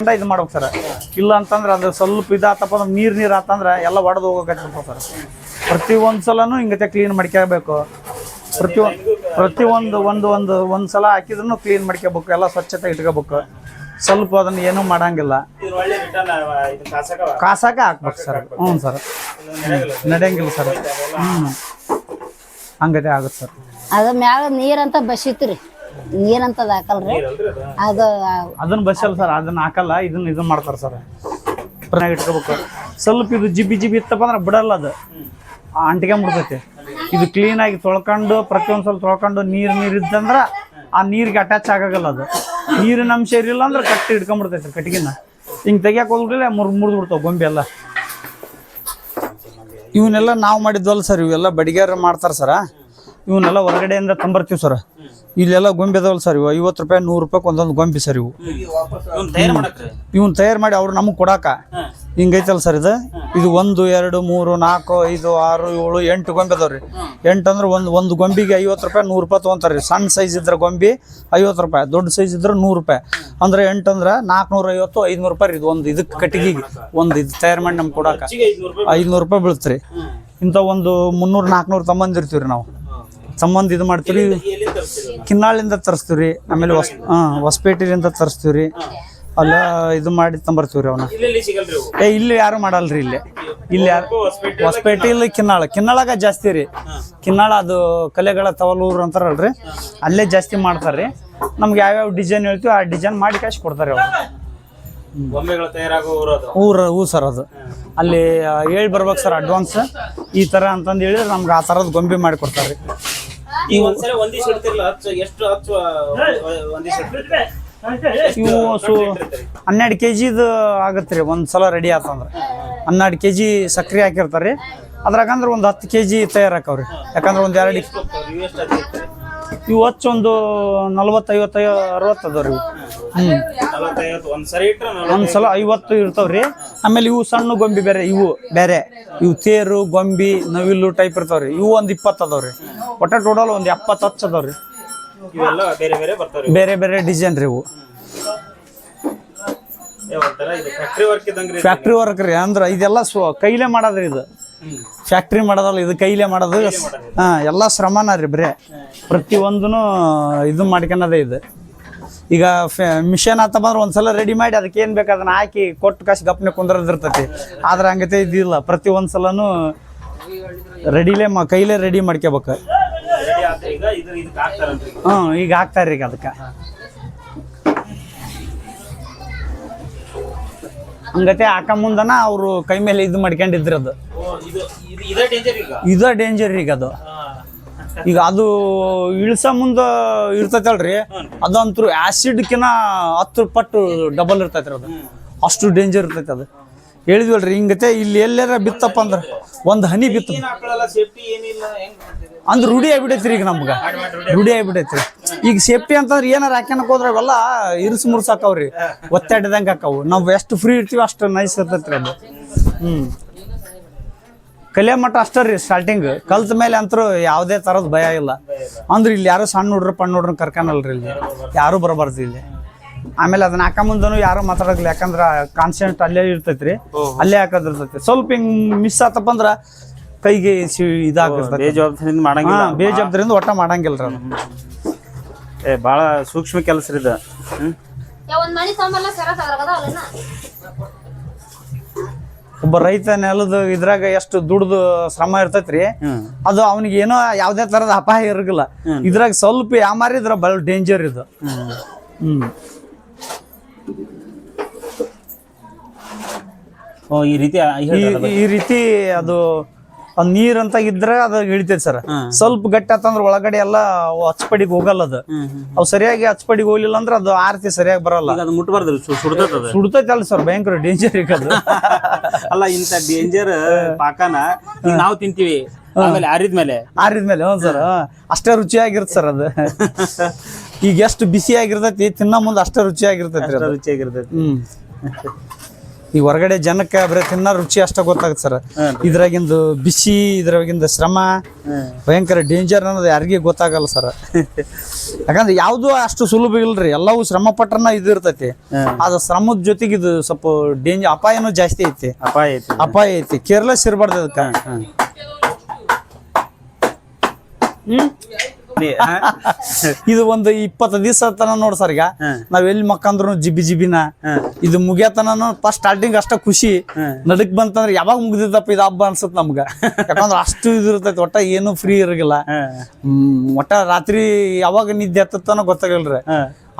ಇಂದ ಮಾಡ್ಬೇಕು ಸರ್. ಇಲ್ಲ ಅಂತಂದ್ರೆ ಅದು ಸ್ವಲ್ಪ ಇದಾತಪ್ಪ ಅಂದ್ರೆ ನೀರು ನೀರು ಆತಂದ್ರೆ ಎಲ್ಲ ಒಡೆದು ಹೋಗೋಕೆ ಸರ್. ಪ್ರತಿ ಒಂದು ಸಲನೂ ಹಿಂಗತೆ ಕ್ಲೀನ್ ಮಾಡ್ಕೋಬೇಕು ಪ್ರತಿ ಪ್ರತಿ ಒಂದು ಒಂದು ಒಂದು ಒಂದು ಸಲ ಹಾಕಿದ್ರು ಕ್ಲೀನ್ ಮಾಡ್ಕೋಬೇಕು ಎಲ್ಲ ಸ್ವಚ್ಛತೆ ಇಟ್ಕೋಬೇಕು. ಸ್ವಲ್ಪ ಅದನ್ನ ಏನೂ ಮಾಡಂಗಿಲ್ಲ. ಇದು ಒಳ್ಳೆ ರಿಟರ್ನ್ ಇದು ಕಾಸಕವ? ಕಾಸಾಕ ಹಾಕ್ಬೇಕು ಸರ್. ಹ್ಞೂ ಸರ್. ನಡೆಯಂಗಿಲ್ಲ ಸರ್. ಹ್ಞೂ ಹಂಗದೇ ಆಗುತ್ತೆ ಸರ್. ಅದ ಮ್ಯಾಗ ನೀರಂತ ಬಸಿತ್ರಿ. ನೀರಂತದ ಹಾಕಲ್ರಿ. ಅದು? ಅದನ್ನ ಬಸ್ಸಲ್ಲ ಸರ್ ಅದನ್ನ ಹಾಕಲ್ಲ ಇದನ್ನ ಇದನ್ನ ಮಾಡ್ತಾರೆ ಸರ್. ಇಟ್ಕೋಬೇಕು. ಸ್ವಲ್ಪ ಇದು ಜಿಬಿ ಜಿಬಿ ಇತ್ತಪ್ಪ ಅಂದ್ರೆ ಬಿಡಲ್ಲ ಅದು. ಅಂಟ್ಕೊಂಡ್ಬಿಡ್ತೈತಿ ಇದು ಕ್ಲೀನಾಗಿ ತೊಳ್ಕೊಂಡು ಪ್ರತಿಯೊಂದು ಸಲ ತೊಳ್ಕೊಂಡು ನೀರು ನೀರು ಇದ್ದಂದ್ರೆ ಆ ನೀರಿಗೆ ಅಟ್ಯಾಚ್ ಆಗಲ್ಲ ಅದು. ನೀರಿನ ಅಂಶ ಇರಲಿಲ್ಲ ಅಂದ್ರೆ ಕಟ್ಟಿ ಹಿಡ್ಕೊಂಡ್ಬಿಡ್ತೈತೆ ಕಟ್ಟಿಗೆನ. ಹಿಂಗೆ ತೆಗಿಯಕ್ಕೆ ಹೋಗ್ಬಿಟ್ಟಿಲ್ಲ ಮುರ್ ಮುರಿದು ಬಿಡ್ತಾವೆ ಗೊಂಬೆ ಎಲ್ಲ. ಇವನ್ನೆಲ್ಲ ನಾವು ಮಾಡಿದ್ವಲ್ಲ ಸರ್, ಇವೆಲ್ಲ ಬಡಿಗೆರ ಮಾಡ್ತಾರೆ ಸರ. ಇವನ್ನೆಲ್ಲ ಹೊರಗಡೆಯಿಂದ ತಂಬರ್ತೀವಿ ಸರ್. ಇಲ್ಲೆಲ್ಲ ಗೊಂಬೆ ಅದಾವಲ್ಲ ಸರ್ ಇವು. ಐವತ್ತು ರೂಪಾಯಿ ನೂರು ರೂಪಾಯಿ ಒಂದೊಂದು ಗೊಂಬೆ ಸರ್ ಇವು. ಇವ್ನ ತಯಾರು ಮಾಡಕ್ರಿ? ಇವನ್ ತಯಾರು ಮಾಡಿ ಅವ್ರು ನಮಗೆ ಕೊಡಾಕ. ಹಿಂಗೈತಲ್ಲ ಸರ್ ಇದು? ಇದು ಒಂದು ಎರಡು ಮೂರು ನಾಲ್ಕು ಐದು ಆರು ಏಳು ಎಂಟು ಗೊಂಬೆ ಅದಾವ್ರಿ ಎಂಟು ಅಂದ್ರೆ ಒಂದು ಒಂದು ಗೊಂಬಿಗೆ ಐವತ್ತು ರೂಪಾಯಿ ನೂರು ರೂಪಾಯಿ ತೊಗೊಂತಾರೆ ಸಣ್ಣ ಸೈಜ್ ಇದ್ರೆ ಗೊಂಬಿ ಐವತ್ತು ರೂಪಾಯಿ ದೊಡ್ಡ ಸೈಜ್ ಇದ್ರೆ ನೂರು ರೂಪಾಯಿ. ಅಂದ್ರೆ ಎಂಟು ಅಂದ್ರೆ ನಾಲ್ಕುನೂರ ಐವತ್ತು ಐದುನೂರು ರೂಪಾಯಿ ರೀ ಇದು ಒಂದು ಇದಕ್ಕೆ ಕಟ್ಟಿಗೆಗೆ ಒಂದು ಇದು ತಯಾರು ಮಾಡಿ ನಮ್ಗೆ ಕೊಡಾಕ. ಐದ್ನೂರು ರೂಪಾಯಿ ಐದುನೂರು ರೂಪಾಯಿ ಬೀಳುತ್ತೆ ರೀ ಇಂಥ ಒಂದು ಮುನ್ನೂರು ನಾಲ್ಕುನೂರು ತಮ್ಮಂದಿರ್ತೀವಿ ರೀ ನಾವು. ಸಂಬಂಧ ಇದು ಮಾಡ್ತೀವಿ ಕಿನ್ನಾಳಿಂದ ತರಿಸ್ತೀವಿ ರೀ ಆಮೇಲೆ ಹೊಸ ಹಾಂ ಹೊಸಪೇಟೆಯಿಂದ ತರಿಸ್ತೀವಿ ರೀ ಅಲ್ಲ ಇದು ಮಾಡಿ ತಂಬರ್ತೀವಿ ರೀ ಅವನ್ನ ಏ ಇಲ್ಲಿ ಯಾರು ಮಾಡಲ್ರಿ ಇಲ್ಲಿ? ಇಲ್ಲಿ ಯಾರು ಹೊಸಪೇಟೆ ಇಲ್ಲಿ ಕಿನ್ನಾಳ. ಕಿನ್ನಾಳಾಗ ಜಾಸ್ತಿ ರೀ. ಕಿನ್ನಾಳ ಅದು ಕಲೆಗಳ ತವಲೂರು ಅಂತಾರಲ್ರಿ? ಅಲ್ಲೇ ಜಾಸ್ತಿ ಮಾಡ್ತಾರೆ ರೀ ನಮ್ಗೆ ಯಾವ್ಯಾವ ಡಿಸೈನ್ ಹೇಳ್ತೀವಿ ಆ ಡಿಸೈನ್ ಮಾಡಿ ಕಾಶ್ ಕೊಡ್ತಾರೆ ಅವ್ರು. ಗೊಂಬೆಗಳು ತಯಾರಾಗೋ ಊರದು ಊರ ಹೂ ಸರ್ ಅದು. ಅಲ್ಲಿ ಹೇಳಿ ಬರ್ಬೇಕು ಸರ್ ಅಡ್ವಾನ್ಸ್ ಈ ಥರ ಅಂತಂದು ಹೇಳಿದ್ರೆ ನಮ್ಗೆ ಆ ಥರದ್ದು ಗೊಂಬೆ ಮಾಡಿ ಕೊಡ್ತಾರೆ. ಈಗ ಒಂದ್ಸಲ ಒಂದಿಸ್ ಇಡ್ತಿರ್ಲ ಹಚ್ಚು ಎಷ್ಟು ಹಚ್ಚು ಒಂದಿಸ್ ಇಡ್ತಿರ್ತೀರಿ ಇವು ಸು ಹನ್ನೆರಡು ಕೆ ಜಿದು ಆಗತ್ತೆ ರೀ ಒಂದು ಸಲ ರೆಡಿ ಆತಂದ್ರೆ. ಹನ್ನೆರಡು ಕೆ ಜಿ ಸಕ್ರೆ ಹಾಕಿರ್ತಾರೆ ರೀ. ಅದ್ರಾಗಂದ್ರೆ ಒಂದು ಹತ್ತು ಕೆ ಜಿ ತಯಾರಾಕವ್ರಿ. ಯಾಕಂದ್ರೆ ಒಂದು ಎರಡು ಇವು ಹಚ್ಚೊಂದು ನಲ್ವತ್ತು ಐವತ್ತು ಅರವತ್ತು ಅದಾವ್ರಿ ಇವು ಹ್ಞೂ ಒಂದ್ಸಲ ಐವತ್ತು ಇರ್ತಾವ್ರಿ. ಆಮೇಲೆ ಇವು ಸಣ್ಣ ಗೊಂಬಿ ಬೇರೆ ಇವು ಬೇರೆ. ಇವು ತೇರು ಗೊಂಬಿ ನವಿಲು ಟೈಪ್ ಇರ್ತಾವ್ರಿ. ಇವು ಒಂದು ಇಪ್ಪತ್ತು ಅದಾವ್ರಿ. ಒಟ್ಟ ಟೋಟಲ್ ಒಂದು ಎಪ್ಪತ್ತು ಹಚ್ಚ ಅದಾವ್ರಿ. ಇವೆಲ್ಲ ಬೇರೆ ಬೇರೆ ಡಿಸೈನ್ ರೀ ಇವು. ಫ್ಯಾಕ್ಟ್ರಿ ವರ್ಕ್ ಇದ್ದಂಗ್ರಿ ಫ್ಯಾಕ್ಟ್ರಿ ವರ್ಕ್ ರೀ. ಅಂದ್ರೆ ಇದೆಲ್ಲ ಸ್ವ ಕೈಲೇ ಮಾಡೋದ್ರಿ ಇದು. ಫ್ಯಾಕ್ಟ್ರಿ ಮಾಡೋದಲ್ಲ ಇದು ಕೈಲೇ ಮಾಡೋದು. ಹಾ ಎಲ್ಲ ಶ್ರಮನ ರೀ ಬರೇ. ಪ್ರತಿಯೊಂದೂ ಇದು ಮಾಡ್ಕೊಳದೇ ಇದು. ಈಗ ಮಿಷನ್ ಆತ ಬಂದ್ರೆ ಒಂದ್ಸಲ ರೆಡಿ ಮಾಡಿ ಅದಕ್ಕೆ ಏನು ಬೇಕು ಅದನ್ನ ಹಾಕಿ ಕೊಟ್ಟು ಕಾಸು ಗಪ್ನೆ ಕುಂದ್ರದಿರ್ತೈತಿ. ಆದ್ರೆ ಹಂಗತೆ ಇದಿಲ್ಲ ಪ್ರತಿ ಒಂದ್ಸಲನು ರೆಡಿಲೇ ಮಾ ಕೈಲೇ ರೆಡಿ ಮಾಡ್ಕೋಬೇಕು ಆತ ಈಗ ಹಾಕ್ತಾರಂತ್ರಿ. ಈಗ. ಅದಕ್ಕೆ. ಹಂಗತೆ ಹಾಕ ಮುಂದನ ಅವರು ಕೈ ಮೇಲೆ ಇದು ಮಾಡ್ಕೊಂಡಿದ್ರದು ಇದು ಡೇಂಜರ್ ಈಗ? ಅದು. ಈಗ ಅದು ಇಳ್ಸ ಮುಂದ ಇರ್ತೈತಲ್ರಿ ಅದಂತೂ ಆಸಿಡ್ಕಿನ ಹತ್ತು ಪಟ್ಟು ಡಬಲ್ ಇರ್ತೈತ್ರಿ ಅದು. ಅಷ್ಟು ಡೇಂಜರ್ ಇರ್ತೈತೆ ಅದು. ಹೇಳಿದ್ವಲ್ರಿ ಹಿಂಗತೆ ಇಲ್ಲಿ ಎಲ್ಲಾರ ಬಿತ್ತಪ್ಪ ಅಂದ್ರೆ ಒಂದು ಹನಿ ಬಿತ್ತ? ಅಂದ್ರೆ ರೂಢಿ ಆಗ್ಬಿಟ್ಟೈತ್ರಿ ಈಗ ನಮ್ಗೆ. ರೂಢಿ ಆಗ್ಬಿಟ್ಟೈತ್ರಿ. ಈಗ ಸೇಫ್ಟಿ ಅಂತಂದ್ರೆ ಏನಾರ ಹಾಕ್ಯನಕ್ ಹೋದ್ರೆ ಅವೆಲ್ಲ ಇರ್ಸ್ ಮುರ್ಸಾಕವ್ರಿ ಒತ್ತಾಡಿದಂಗೆ ಹಾಕಾವು. ನಾವು ಎಷ್ಟು ಫ್ರೀ ಇರ್ತೀವಿ ಅಷ್ಟು ನೈಸ್ ಇರ್ತೈತ್ರಿ ಅದು. ಹ್ಮ್. ಕಲಿಯ ಮಟ್ಟ ಅಷ್ಟೇ ರೀ ಸ್ಟಾರ್ಟಿಂಗ್ ಕಲ್ತ ಮೇಲೆ ಅಂತರೂ ಯಾವುದೇ ಥರದ ಭಯ ಇಲ್ಲ. ಅಂದ್ರೆ ಇಲ್ಲಿ ಯಾರು ಸಣ್ಣ ಹುಡ್ರು ಪಣ್ಣ ಹುಡ್ರು ಕರ್ಕನಲ್ರಿ ಇಲ್ಲಿ. ಯಾರು ಬರಬಾರ್ದು ಇಲ್ಲಿ. ಆಮೇಲೆ ಅದನ್ನ ಹಾಕ ಮುಂದನು ಯಾರು ಮಾತಾಡಕ್ಲಿ ಯಾಕಂದ್ರ ಕಾನ್ಸೆಂಟ್ ಅಲ್ಲೇ ಇರ್ತೈತ್ರಿ. ಅಲ್ಲೇ ಹಾಕೋದಿರ್ತೈತಿ ಸ್ವಲ್ಪ ಹಿಂಗ್ ಮಿಸ್ ಆತಪ್ಪ ಅಂದ್ರ ಕೈಗೆ ಸಿ- ಒಟ್ಟ ಬೇಜವಾಬ್ದಾರಿಯಿಂದ ಮಾಡಂಗಿಲ್ಲ ಹಾ ಬೇಜವಾಬ್ದಾರಿಯಿಂದ ಒಟ್ಟ ಮಾಡಂಗಿಲ್ರಿ ಅದು. ಏ ಭಾಳ ಸೂಕ್ಷ್ಮ ಕೆಲಸ ರೀ ಇದು. ಒಬ್ಬ ರೈತ ನೆಲದ ಇದ್ರಾಗ ಎಷ್ಟು ದುಡ್ದು ಶ್ರಮ ಇರ್ತೈತ್ರಿ ಅದು ಅವನಿಗೆ ಏನೋ ಯಾವ್ದೇ ತರದ ಅಪಾಯ ಇರಗಿಲ್ಲ ಇದ್ರಾಗ ಸ್ವಲ್ಪ ಯಾಮಾರಿದ್ರ ಬಹಳ ಡೇಂಜರ್ ಇದು. ಹ್ಮ್. ಓ ಈ ರೀತಿ ಈ ರೀತಿ ಅದು ಅದ್ ನೀರ್ ಅಂತ ಇದ್ರೆ ಅದು ಹಿಡಿತೈತಿ ಸರ್. ಸ್ವಲ್ಪ ಗಟ್ಟಿ ಆತಂದ್ರ ಒಳಗಡೆ ಎಲ್ಲ ಅವು ಹಚ್ಪಡಿಗೆ ಹೋಗಲ್ಲ ಅದು. ಅವ್ ಸರಿಯಾಗಿ ಹಚ್ಚಪಡಿಗೆ ಹೋಗ್ಲಿಲ್ಲ ಅಂದ್ರೆ ಅದು ಆರತಿ ಸರಿಯಾಗಿ ಬರಲ್ಲ. ಅದು ಮುಟ್ಬಾರ್ದ್ರಿ ಸುಡ್ತೈತಿ ಅಲ್ಲ ಸರ್ ಭಯಂಕರ ಡೇಂಜರ್ ಈಗ ಅಲ್ಲ ಇಂತ ಡೇಂಜರ್ ಪಾಕನ ನಾವ್ ತಿಂತೀವಿ. ಆಮೇಲೆ ಆರಿದ್ಮೇಲೆ ಆರಿದ್ಮೇಲೆ ಹ್ಞೂ ಸರ್. ಅಷ್ಟೇ ರುಚಿಯಾಗಿರುತ್ತೆ ಸರ್ ಅದು. ಈಗ ಎಷ್ಟು ಬಿಸಿ ಆಗಿರ್ತೈತಿ ತಿನ್ನ ಮುಂದೆ ಅಷ್ಟೇ ರುಚಿಯಾಗಿರ್ತೈತಿ ರುಚಿಯಾಗಿರ್ತೈತಿ. ಹ್ಮ್. ಈಗ ಹೊರಗಡೆ ಜನಕ್ಕೆ ಬರೀ ತಿನ್ನ ರುಚಿ ಅಷ್ಟ ಗೊತ್ತಾಗುತ್ತೆ ಸರ್. ಇದ್ರಾಗಿಂದು ಬಿಸಿ ಇದ್ರಾಗಿಂದ ಶ್ರಮ ಭಯಂಕರ ಡೇಂಜರ್ ಅನ್ನೋದು ಯಾರಿಗೂ ಗೊತ್ತಾಗಲ್ಲ ಸರ್. ಯಾಕಂದ್ರೆ ಯಾವುದು ಅಷ್ಟು ಸುಲಭ ಇಲ್ರಿ. ಎಲ್ಲವೂ ಶ್ರಮ ಪಟ್ರನ ಇದು ಇರ್ತೈತಿ. ಅದ ಶ್ರಮದ ಜೊತೆಗೆ ಇದು ಸ್ವಲ್ಪ ಡೇಂಜರ್ ಅಪಾಯನೂ ಜಾಸ್ತಿ ಐತಿ. ಅಪಾಯ ಐತಿ. ಅಪಾಯ ಐತಿ. ಕೇರ್ಲೆಸ್ ಇರಬಾರ್ದು ಅದಕ್ಕೆ. ಹ್ಮ್? ಇದು ಒಂದು ಇಪ್ಪತ್ತು ದಿವಸ ತನ ನೋಡ್ ಸರ್ ಈಗ. ನಾವ್ ಎಲ್ಲಿ ಮಕ್ಕಂದ್ರು ಜಿಬಿ ಜಿಬಿನ. ಇದು ಮುಗಿಯತನ ಫಸ್ಟ್ ಸ್ಟಾರ್ಟಿಂಗ್ ಅಷ್ಟ ಖುಷಿ. ನಡಕ್ ಬಂತಂದ್ರೆ ಯಾವಾಗ ಮುಗ್ದಿದ್ದಪ್ಪ ಇದು ಹಬ್ಬ ಅನ್ಸತ್ ನಮ್ಗ. ಯಾಕಂದ್ರೆ ಅಷ್ಟು ಇದು ಇರ್ತೈತಿ ಒಟ್ಟ ಏನು ಫ್ರೀ ಇರಗಿಲ್ಲ ಒಟ್ಟ ರಾತ್ರಿ ಯಾವಾಗ ನಿದ್ದೆ ಹತ್ತತ್ತನೋ ಗೊತ್ತಾಗಲ್ರಿ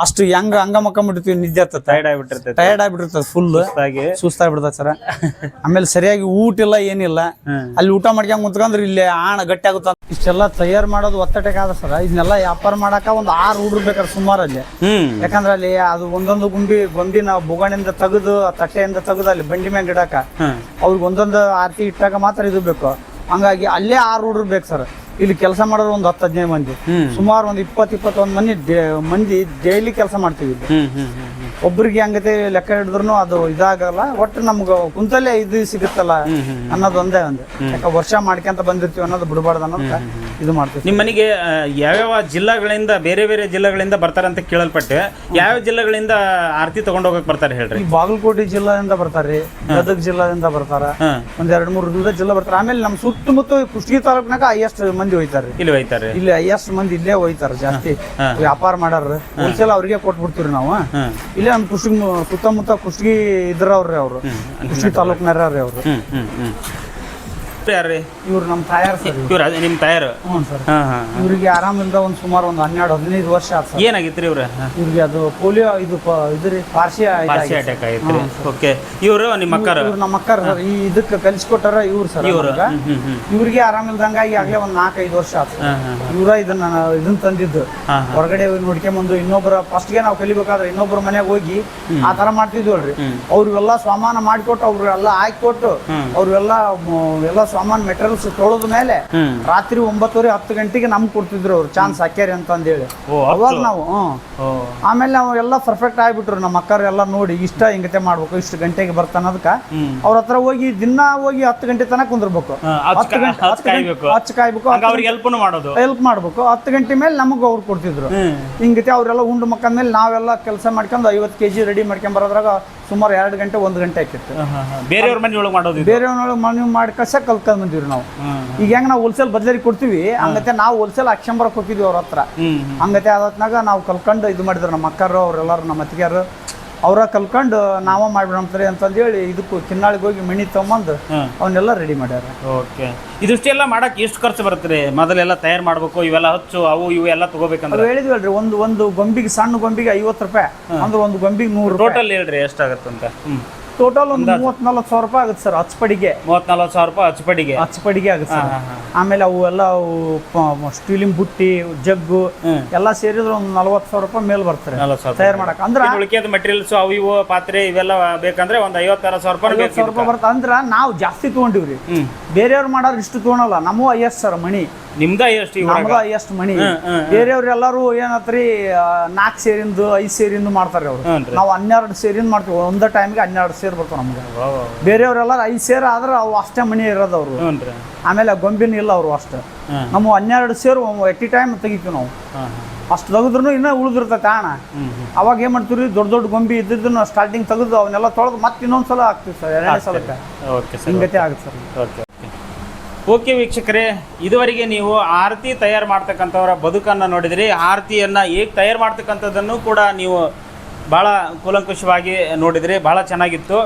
ಅಷ್ಟು ಹೆಂಗ ಹಂಗ ಮಕ್ಕಂಬಿಡ್ತೀವಿ ನಿದ್ದೆ ಹತ್ತತ್ತ. ಟೈರ್ಡ್ ಆಗಿಬಿಟ್ಟಿರ್ತದೆ ಟೈರ್ಡ್ ಆಗಿಬಿಟ್ಟಿರ್ತದೆ ಫುಲ್ ಸುಸ್ತಾಗಿ. ಸುಸ್ತಾಗ್ಬಿಡ್ತದೆ ಸರ್. ಆಮೇಲೆ ಸರಿಯಾಗಿ ಊಟ ಇಲ್ಲ ಏನಿಲ್ಲ. ಅಲ್ಲಿ ಊಟ ಮಾಡ್ಕೊಂಡ್ ಕುಂತ್ಕೊಂಡ್ರೆ ಇಲ್ಲಿ ಆಣ ಗಟ್ಟಿ ಆಗುತ್ತ ಇಷ್ಟೆಲ್ಲ ತಯಾರು ಮಾಡೋದು ಒತ್ತಟಕ್ಕಾದ ಸರ್. ಇದನ್ನೆಲ್ಲ ವ್ಯಾಪಾರ ಮಾಡಾಕ ಒಂದು ಆರು ಹುಡುಗ್ರು ಬೇಕಾದ್ರೆ ಸುಮಾರು ಅಲ್ಲಿ. ಯಾಕಂದ್ರೆ ಅಲ್ಲಿ ಅದು ಒಂದೊಂದು ಗುಂಡಿ ಗೊಂಬಿ ನಾವು ಬೊಗಣಿಂದ ತೆಗೆದು ತಟ್ಟೆಯಿಂದ ತೆಗೆದು ಅಲ್ಲಿ ಬಂಡಿ ಮ್ಯಾಗ ಇಡಾಕ ಅವ್ರಿಗೆ ಒಂದೊಂದು ಆರತಿ ಇಟ್ಟಾಗ ಮಾತ್ರ ಇದು ಬೇಕು. ಹಂಗಾಗಿ ಅಲ್ಲೇ ಆರು ಹುಡುಗ್ರು ಬೇಕು ಸರ್. ಇಲ್ಲಿ ಕೆಲಸ ಮಾಡೋರು ಒಂದು ಹತ್ತು ಹದಿನೈದು ಮಂದಿ. ಸುಮಾರು ಒಂದು ಇಪ್ಪತ್ತು ಇಪ್ಪತ್ತೊಂದು ಮಂದಿ ಮಂದಿ ಡೈಲಿ ಕೆಲಸ ಮಾಡ್ತೀವಿ ಒಬ್ರಿಗೆ ಹಂಗತೆ ಲೆಕ್ಕ ಹಿಡಿದ್ರು ಅದು ಇದಾಗಲ್ಲ ಒಟ್ಟು ನಮ್ಗೆ ಕುಂತಲ್ಲೇ ಇದು ಸಿಗುತ್ತಲ್ಲ ಅನ್ನೋದು ಒಂದೇ ಒಂದು. ಯಾಕೆ ವರ್ಷ ಮಾಡ್ಕೊಂತ ಬಂದಿರ್ತೀವಿ ಅನ್ನೋದು ಬಿಡಬಾರ್ದು ಅನ್ನೋದು ಇದು ಮಾಡ್ತೀವಿ. ನಿಮ್ಮ ಮನೆಗೆ ಯಾವ್ಯಾವ ಜಿಲ್ಲೆಗಳಿಂದ ಬೇರೆ ಬೇರೆ ಜಿಲ್ಲೆಗಳಿಂದ ಬರ್ತಾರೆ ಅಂತ ಕೇಳಲ್ಪಟ್ಟೆ ಯಾವ ಜಿಲ್ಲೆಗಳಿಂದ ಆರತಿ ತಗೊಂಡ್ ಹೋಗಕ್ ಬರ್ತಾರೆ ಹೇಳ್ರಿ. ಬಾಗಲಕೋಟೆ ಜಿಲ್ಲಾದಿಂದ ಬರ್ತಾರೆ ಗದಗ ಜಿಲ್ಲಾದಿಂದ ಬರ್ತಾರ. ಒಂದ್ ಎರಡ್ ಮೂರು ಜಿಲ್ಲೆ ಜಿಲ್ಲಾ ಬರ್ತಾರ. ಆಮೇಲೆ ನಮ್ಮ ಸುತ್ತಮುತ್ತ ಕುಷ್ಟಗಿ ತಾಲೂಕಿನಾಗ ಹೈಯೆಸ್ಟ್ ಮಂದಿ ಹೋಯ್ತಾರ್ರಿ. ಇಲ್ಲಿ ಹೋಯ್ತಾರೆ ಇಲ್ಲಿ ಎಸ್ ಮಂದಿ ಇಲ್ಲೇ ಹೋಯ್ತಾರ ಜಾಸ್ತಿ. ವ್ಯಾಪಾರ ಮಾಡಾರ ಹೋಲ್ಸೇಲ್ ಅವ್ರಿಗೆ ಕೊಟ್ಬಿಡ್ತೀವಿ ನಾವು. ಇಲ್ಲೇ ನಮ್ಮ ಕುಷ್ಟಗಿ ಸುತ್ತಮುತ್ತ ಕುಷ್ಟಗಿ ಇದ್ರವ್ರಿ ಅವರು. ಕುಷ್ಟಗಿ ತಾಲೂಕ್ನಾರ್ರಿ ಅವ್ರು. ಹ್ಮ್ ಯಾರು ರೀ ಇವ್ರು ನಮ್ಮ ತಾಯಾರ್ ಸರ್ ಇವ್ರ. ಅದೇ ನಿಮ್ಮ ತಯಾರು? ಹ್ಞೂ ಸರ್. ಹಾಂ ಹಾಂ ಇವ್ರಿಗೆ ಆರಾಮಿಂದ ಒಂದು ಸುಮಾರು ಒಂದು ಹನ್ನೆರಡು ಹದಿನೈದು ವರ್ಷ ಆಯ್ತು ಸರ್. ಏನಾಗಿತ್ತು ರೀ ಇವ್ರ ಇವ್ರಿಗೆ ಅದು ಪೋಲಿಯೋ ಇದು ಪ- ಇದು ರೀ ಪಾರ್ಸಿಯ ಪಾರ್ಸಿ ಅಟ್ಯಾಕ್ ಆಗಿತ್ತು ರೀ ಓಕೆ. ಇವರು ನಿಮ್ಮ ಅಕ್ಕಾರ? ಇವ್ರು ನಮ್ಮ ಅಕ್ಕಾರ ಸರ್. ಈ ಇದಕ್ಕೆ ಕಲಿಸ್ಕೊಟ್ಟಾರ ಇವ್ರು ಸರ್ ಇವರು? ನಮ್ಗ. ಹ್ಮ್ ಹ್ಮ್ ಇವ್ರಿಗೆ ಆರಾಮಿಲ್ದಂಗಾಗಿ ಆಗ್ಲೇ ಒಂದು ನಾಲ್ಕೈದು ವರ್ಷ ಆಯ್ತು ಹಾಂ ಹಾಂ ಇವ್ರ ಇದನ್ನ ಇದನ್ನ ತಂದಿದ್ದು. ಹಾಂ ಹೊರಗಡೆ ನೋಡ್ಕೊಂಬಂದು ಇನ್ನೊಬ್ಬರ ಫಸ್ಟ್ಗೆ ನಾವು ಕಲಿಬೇಕಾದ್ರೆ ಇನ್ನೊಬ್ಬರ ಮನೆಗೆ ಹೋಗಿ ಆ ತರ ಮಾಡ್ತಿದ್ವಲ್ರಿ. ಅವ್ರಿಗೆಲ್ಲ ಸ್ವಮಾನ ಮಾಡಿಕೊಟ್ಟು ಅವ್ರಿಗೆಲ್ಲ ಹಾಕಿಕೊಟ್ಟು ಅವ್ರಿಗೆಲ್ಲ ಮ- ಎಲ್ಲ ಸಾಮಾನು ಮೆಟೀರಿಯಲ್ಸ್ ತೊಳೆದ ಮೇಲೆ ರಾತ್ರಿ ಒಂಬತ್ತುವರೆ ಹತ್ತು ಗಂಟೆಗೆ ನಮ್ಗೆ ಕೊಡ್ತಿದ್ರು ಅವ್ರು ಚಾನ್ಸ್ ಹಾಕ್ಯಾರಿ ಅಂತಂದೇಳಿ. ಓ ಅವಾಗ ನಾವು ಆಮೇಲೆ ನಾವು ಎಲ್ಲ ಪರ್ಫೆಕ್ಟ್ ಆಗಿಬಿಟ್ರು ನಮ್ಮ ಅಕ್ಕರು ಎಲ್ಲ ನೋಡಿ ಇಷ್ಟ ಹಿಂಗತೆ ಮಾಡ್ಬೇಕು ಇಷ್ಟು ಗಂಟೆಗೆ ಬರ್ತಾನ ಅದಕ್ಕೆ ಅವ್ರ ಹತ್ರ ಹೋಗಿ ದಿನ ಹೋಗಿ ಹತ್ತು ಗಂಟೆ ತನಕ ಕುಂದಿರ್ಬೇಕು. ಹತ್ತು ಗಂಟೆ ಹಚ್ಚ್ ಕಾಯ್ಬೇಕು. ಹೆಲ್ಪ್ ಮಾಡ್ಬೇಕು. ಹತ್ತು ಗಂಟೆ ಮೇಲೆ ನಮಗ್ ಅವ್ರು ಕೊಡ್ತಿದ್ರು. ಹಿಂಗತೆ ಅವರೆಲ್ಲ ಉಂಡು ಮಕ್ಕಂದ ಮೇಲೆ ನಾವೆಲ್ಲ ಕೆಲಸ ಮಾಡ್ಕೊಂಡು ಐವತ್ತು ಕೆಜಿ ರೆಡಿ ಮಾಡ್ಕೊಂಡ್ ಬರೋದ್ರಾಗ ಸುಮಾರು ಎರಡು ಗಂಟೆ ಒಂದು ಗಂಟೆ ಆಕಿತ್ತು. ಬೇರೆಯವ್ರ ಮನೆ ಒಳಗೆ ಮಾಡೋದು ಇದು ಬೇರೆಯವ್ರೊಳಗೆ ಮನೆ ಮಾಡ್ಕಸ ಕಲ್ತ್ಕೊಂಡ್ ಬಂದಿವ್ರಿ ನಾವು ಈಗ ಹೆಂಗ್ ನಾವು ಹೋಲ್ಸೇಲ್ ಬದ್ಲರಿಗೆ ಕೊಡ್ತೀವಿ ಹಂಗತೆ ನಾವು ಹೋಲ್ಸೇಲ್ ಹಾಕ್ಸ್ಕೊಂಬರಕ್ ಹೋಗಿದ್ವಿ ಅವ್ರ ಹತ್ರ. ಹಂಗತೆ ಅದತ್ನಾಗ ನಾವು ಕಲ್ಕೊಂಡು ಇದು ಮಾಡಿದ್ರು ನಮ್ಮ ಅಕ್ಕರು ಅವ್ರೆಲ್ಲರೂ ನಮ್ಮ ಅತ್ತಿಗೆರು ಅವ್ರ ಕಲ್ಕೊಂಡು ನಾವ ಮಾಡ್ಬಿಡಂತಾರೆ ಅಂತಂದೇಳಿ ಇದಕ್ಕೂ ಕಿನ್ನಾಳಿಗೆ ಹೋಗಿ ಮಣಿ ತಗೊಂಬಂದು ಅವನ್ನೆಲ್ಲ ರೆಡಿ ಮಾಡ್ಯಾರ. ಓಕೆ. ಇದಿಷ್ಟೆಲ್ಲ ಮಾಡಕ್ ಎಷ್ಟು ಖರ್ಚು ಬರುತ್ತೆ ರೀ? ಮೊದಲೆಲ್ಲ ತಯಾರು ಮಾಡ್ಬೇಕು ಇವೆಲ್ಲ ಹಚ್ಚು ಅವು ಇವು ಎಲ್ಲ ತಗೋಬೇಕಂತ ಹೇಳಿದ್ವಿ ಹೇಳಿದ್ವಲ್ರಿ ಒಂದು ಒಂದು ಗೊಂಬಿಗೆ ಸಣ್ಣ ಗೊಂಬಿಗೆ ಐವತ್ತು ರೂಪಾಯಿ ಅಂದ್ರೆ ಒಂದು ಗೊಂಬಿಗೆ ನೂರು ಟೋಟಲ್ ಹೇಳ್ರಿ ಎಷ್ಟಾಗತ್ತಂತ ಹ್ಮ್. ಟೋಟಲ್ ಒಂದು ಮೂವತ್ ನಲ್ವತ್ತು ಸಾವಿರ ರೂಪಾಯಿ ಆಗುತ್ತೆ ಸರ್ ಹಚ್ಚಪಡಿಗೆ. ಮೂವತ್ ನಲ್ವತ್ತು ಸಾವಿರ ರೂಪಾಯಿ ಹಚ್ಚಪಡಿಗೆ. ಹಚ್ಚಪಡಿಗೆ ಆಗುತ್ತೆ ಸರ್. ಆಮೇಲೆ ಅವು ಎಲ್ಲ ಅವು ಸ್ಟೀಲಿನ ಬುಟ್ಟಿ ಜಗ್ಗು. ಎಲ್ಲ ಸೇರಿದ್ರೆ ಒಂದು ನಲ್ವತ್ತು ಸಾವಿರ ರೂಪಾಯಿ ಮೇಲೆ ಬರ್ತಾರೆ ತಯಾರು ಮಾಡಕ್ ಅಂದ್ರೆ ಉಳಿಕೆದ ಮೆಟೀರಿಯಲ್ಸ್ ಅವು ಇವು ಪಾತ್ರೆ ಇವೆಲ್ಲ ಬೇಕಂದ್ರೆ ಒಂದು ಐವತ್ತಾರು ಸಾವಿರ ರೂಪಾಯಿ ಐವತ್ತು ಸಾವಿರ ರೂಪಾಯಿ ಅಂದ್ರೆ ನಾವು ಜಾಸ್ತಿ ತಗೊಂಡಿವ್ರಿ. ಬೇರೆಯವ್ರು ಮಾಡೋರು ಇಷ್ಟು ತೊಗೊಳಲ್ಲ. ನಮ್ಮ ಐವತ್ತು ಸರ್ ಮಣಿ. ನಿಮ್ದ ಎಷ್ಟು ನಮ್ಗ ಎಷ್ಟು ಮಣಿ. ಬೇರೆಯವ್ರು ಎಲ್ಲರೂ ಏನತ್ರಿ ನಾಲ್ಕು ಸೇರಿಂದು ಐದು ಸೇರಿಂದು ಮಾಡ್ತಾರೆ ಅವ್ರು. ನಾವು ಹನ್ನೆರಡು ಸೇರಿಂದ ಮಾಡ್ತೀವಿ. ಒಂದೇ ಟೈಮ್ಗೆ ಹನ್ನೆರಡು ಸೇರ್ ಬರ್ತಾವ ನಮ್ಗೆ. ಬೇರೆಯವರೆಲ್ಲ ಐದು ಸೇರ್ ಆದ್ರೆ ಅವು ಅಷ್ಟೇ ಮನೆ ಇರೋದು ಅವರು. ರೀ ಆಮೇಲೆ ಗೊಂಬಿನ ಇಲ್ಲ ಅವರು ಅಷ್ಟೇ. ನಮ್ಮ ಹನ್ನೆರಡು ಸೇರು ಎಟ್ ಟೈಮ್ ತೆಗಿತೀವಿ ನಾವು. ಅಷ್ಟು ತೆಗೆದ್ರು ಇನ್ನೂ ಉಳಿದಿರ್ತೈತೆ ಹ್ಮ್ ಅವಾಗ ಏನು ಮಾಡ್ತೀವಿ ದೊಡ್ಡ ದೊಡ್ಡ ಗೊಂಬಿ ಇದ್ದಿದ್ದನ್ನು ಸ್ಟಾರ್ಟಿಂಗ್ ತೆಗೆದು ಅವನ್ನೆಲ್ಲ ತೊಳೆದು ಮತ್ತೆ ಇನ್ನೊಂದು ಸಲ ಹಾಕ್ತೀವಿ ಸರ್. ಎರಡನೇ ಸಲಕ್ಕೆ. ಓಕೆ ಸರ್ ಹಿಂಗತೆ ಆಗುತ್ತೆ ಸರ್. ಓಕೆ ಓಕೆ ಓಕೆ ವೀಕ್ಷಕರೇ ಇದುವರೆಗೆ ನೀವು ಆರತಿ ತಯಾರು ಮಾಡ್ತಕ್ಕಂಥವರ ಬದುಕನ್ನು ನೋಡಿದಿರಿ. ಆರತಿಯನ್ನು ಹೇಗೆ ತಯಾರು ಮಾಡ್ತಕ್ಕಂಥದ್ದನ್ನು ಕೂಡ ನೀವು ಭಾಳ ಕೂಲಂಕುಷವಾಗಿ ನೋಡಿದ್ರಿ, ಭಾಳ ಚೆನ್ನಾಗಿತ್ತು.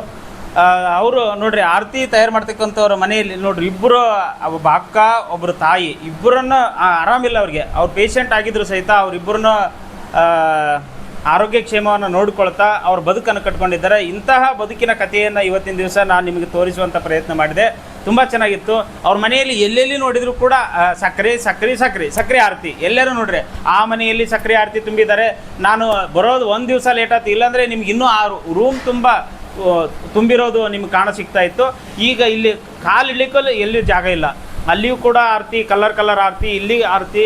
ಅವರು ನೋಡ್ರಿ, ಆರತಿ ತಯಾರು ಮಾಡ್ತಕ್ಕಂಥವ್ರ ಮನೆಯಲ್ಲಿ ನೋಡ್ರಿ ಇಬ್ಬರು ಒಬ್ಬ ಅಕ್ಕ ಒಬ್ಬರು ತಾಯಿ ಇಬ್ಬರನ್ನ ಆರಾಮಿಲ್ಲ ಅವ್ರಿಗೆ. ಅವ್ರು ಪೇಷಂಟ್ ಆಗಿದ್ರು ಸಹಿತ ಅವರಿಬ್ಬರನ್ನ ಆರೋಗ್ಯ ಕ್ಷೇಮವನ್ನು ನೋಡಿಕೊಳ್ತಾ ಅವ್ರ ಬದುಕನ್ನು ಕಟ್ಕೊಂಡಿದ್ದಾರೆ. ಇಂತಹ ಬದುಕಿನ ಕಥೆಯನ್ನು ಇವತ್ತಿನ ದಿವಸ ನಾನು ನಿಮಗೆ ತೋರಿಸುವಂಥ ಪ್ರಯತ್ನ ಮಾಡಿದೆ. ತುಂಬ ಚೆನ್ನಾಗಿತ್ತು. ಅವ್ರ ಮನೆಯಲ್ಲಿ ಎಲ್ಲೆಲ್ಲಿ ನೋಡಿದರೂ ಕೂಡ ಸಕ್ಕರೆ ಸಕ್ಕರೆ ಸಕ್ಕರೆ ಸಕ್ಕರೆ ಆರತಿ. ಎಲ್ಲರೂ ನೋಡ್ರಿ, ಆ ಮನೆಯಲ್ಲಿ ಸಕ್ಕರೆ ಆರತಿ ತುಂಬಿದ್ದಾರೆ. ನಾನು ಬರೋದು ಒಂದು ದಿವಸ ಲೇಟ್ ಆಯ್ತು. ಇಲ್ಲಾಂದರೆ ನಿಮ್ಗೆ ಇನ್ನೂ ಆ ರೂಮ್ ತುಂಬ ತುಂಬಿರೋದು ನಿಮ್ಗೆ ಕಾಣ ಸಿಗ್ತಾ ಇತ್ತು. ಈಗ ಇಲ್ಲಿ ಕಾಲು ಇಡ್ಲಿಕ್ಕೂ ಎಲ್ಲಿ ಜಾಗ ಇಲ್ಲ. ಅಲ್ಲಿಯೂ ಕೂಡ ಆರತಿ ಕಲರ್ ಕಲರ್ ಆರತಿ, ಇಲ್ಲಿ ಆರತಿ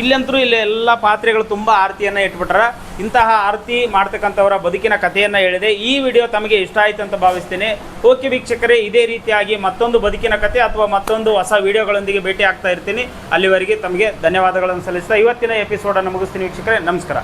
ಇಲ್ಲಂತರೂ ಇಲ್ಲಿ ಎಲ್ಲ ಪಾತ್ರೆಗಳು ತುಂಬ ಆರತಿಯನ್ನು ಇಟ್ಬಿಟ್ರ ಇಂತಹ ಆರತಿ ಮಾಡ್ತಕ್ಕಂಥವರ ಬದುಕಿನ ಕಥೆಯನ್ನು ಹೇಳಿದೆ. ಈ ವಿಡಿಯೋ ತಮಗೆ ಇಷ್ಟ ಆಯಿತು ಅಂತ ಭಾವಿಸ್ತೇನೆ. ಓಕೆ ವೀಕ್ಷಕರೇ, ಇದೇ ರೀತಿಯಾಗಿ ಮತ್ತೊಂದು ಬದುಕಿನ ಕಥೆ ಅಥವಾ ಮತ್ತೊಂದು ಹೊಸ ವಿಡಿಯೋಗಳೊಂದಿಗೆ ಭೇಟಿ ಆಗ್ತಾ ಇರ್ತೀನಿ. ಅಲ್ಲಿವರೆಗೆ ತಮಗೆ ಧನ್ಯವಾದಗಳನ್ನು ಸಲ್ಲಿಸ್ತಾ ಇವತ್ತಿನ ಎಪಿಸೋಡನ್ನು ಮುಗಿಸ್ತೀನಿ ವೀಕ್ಷಕರೇ. ನಮಸ್ಕಾರ.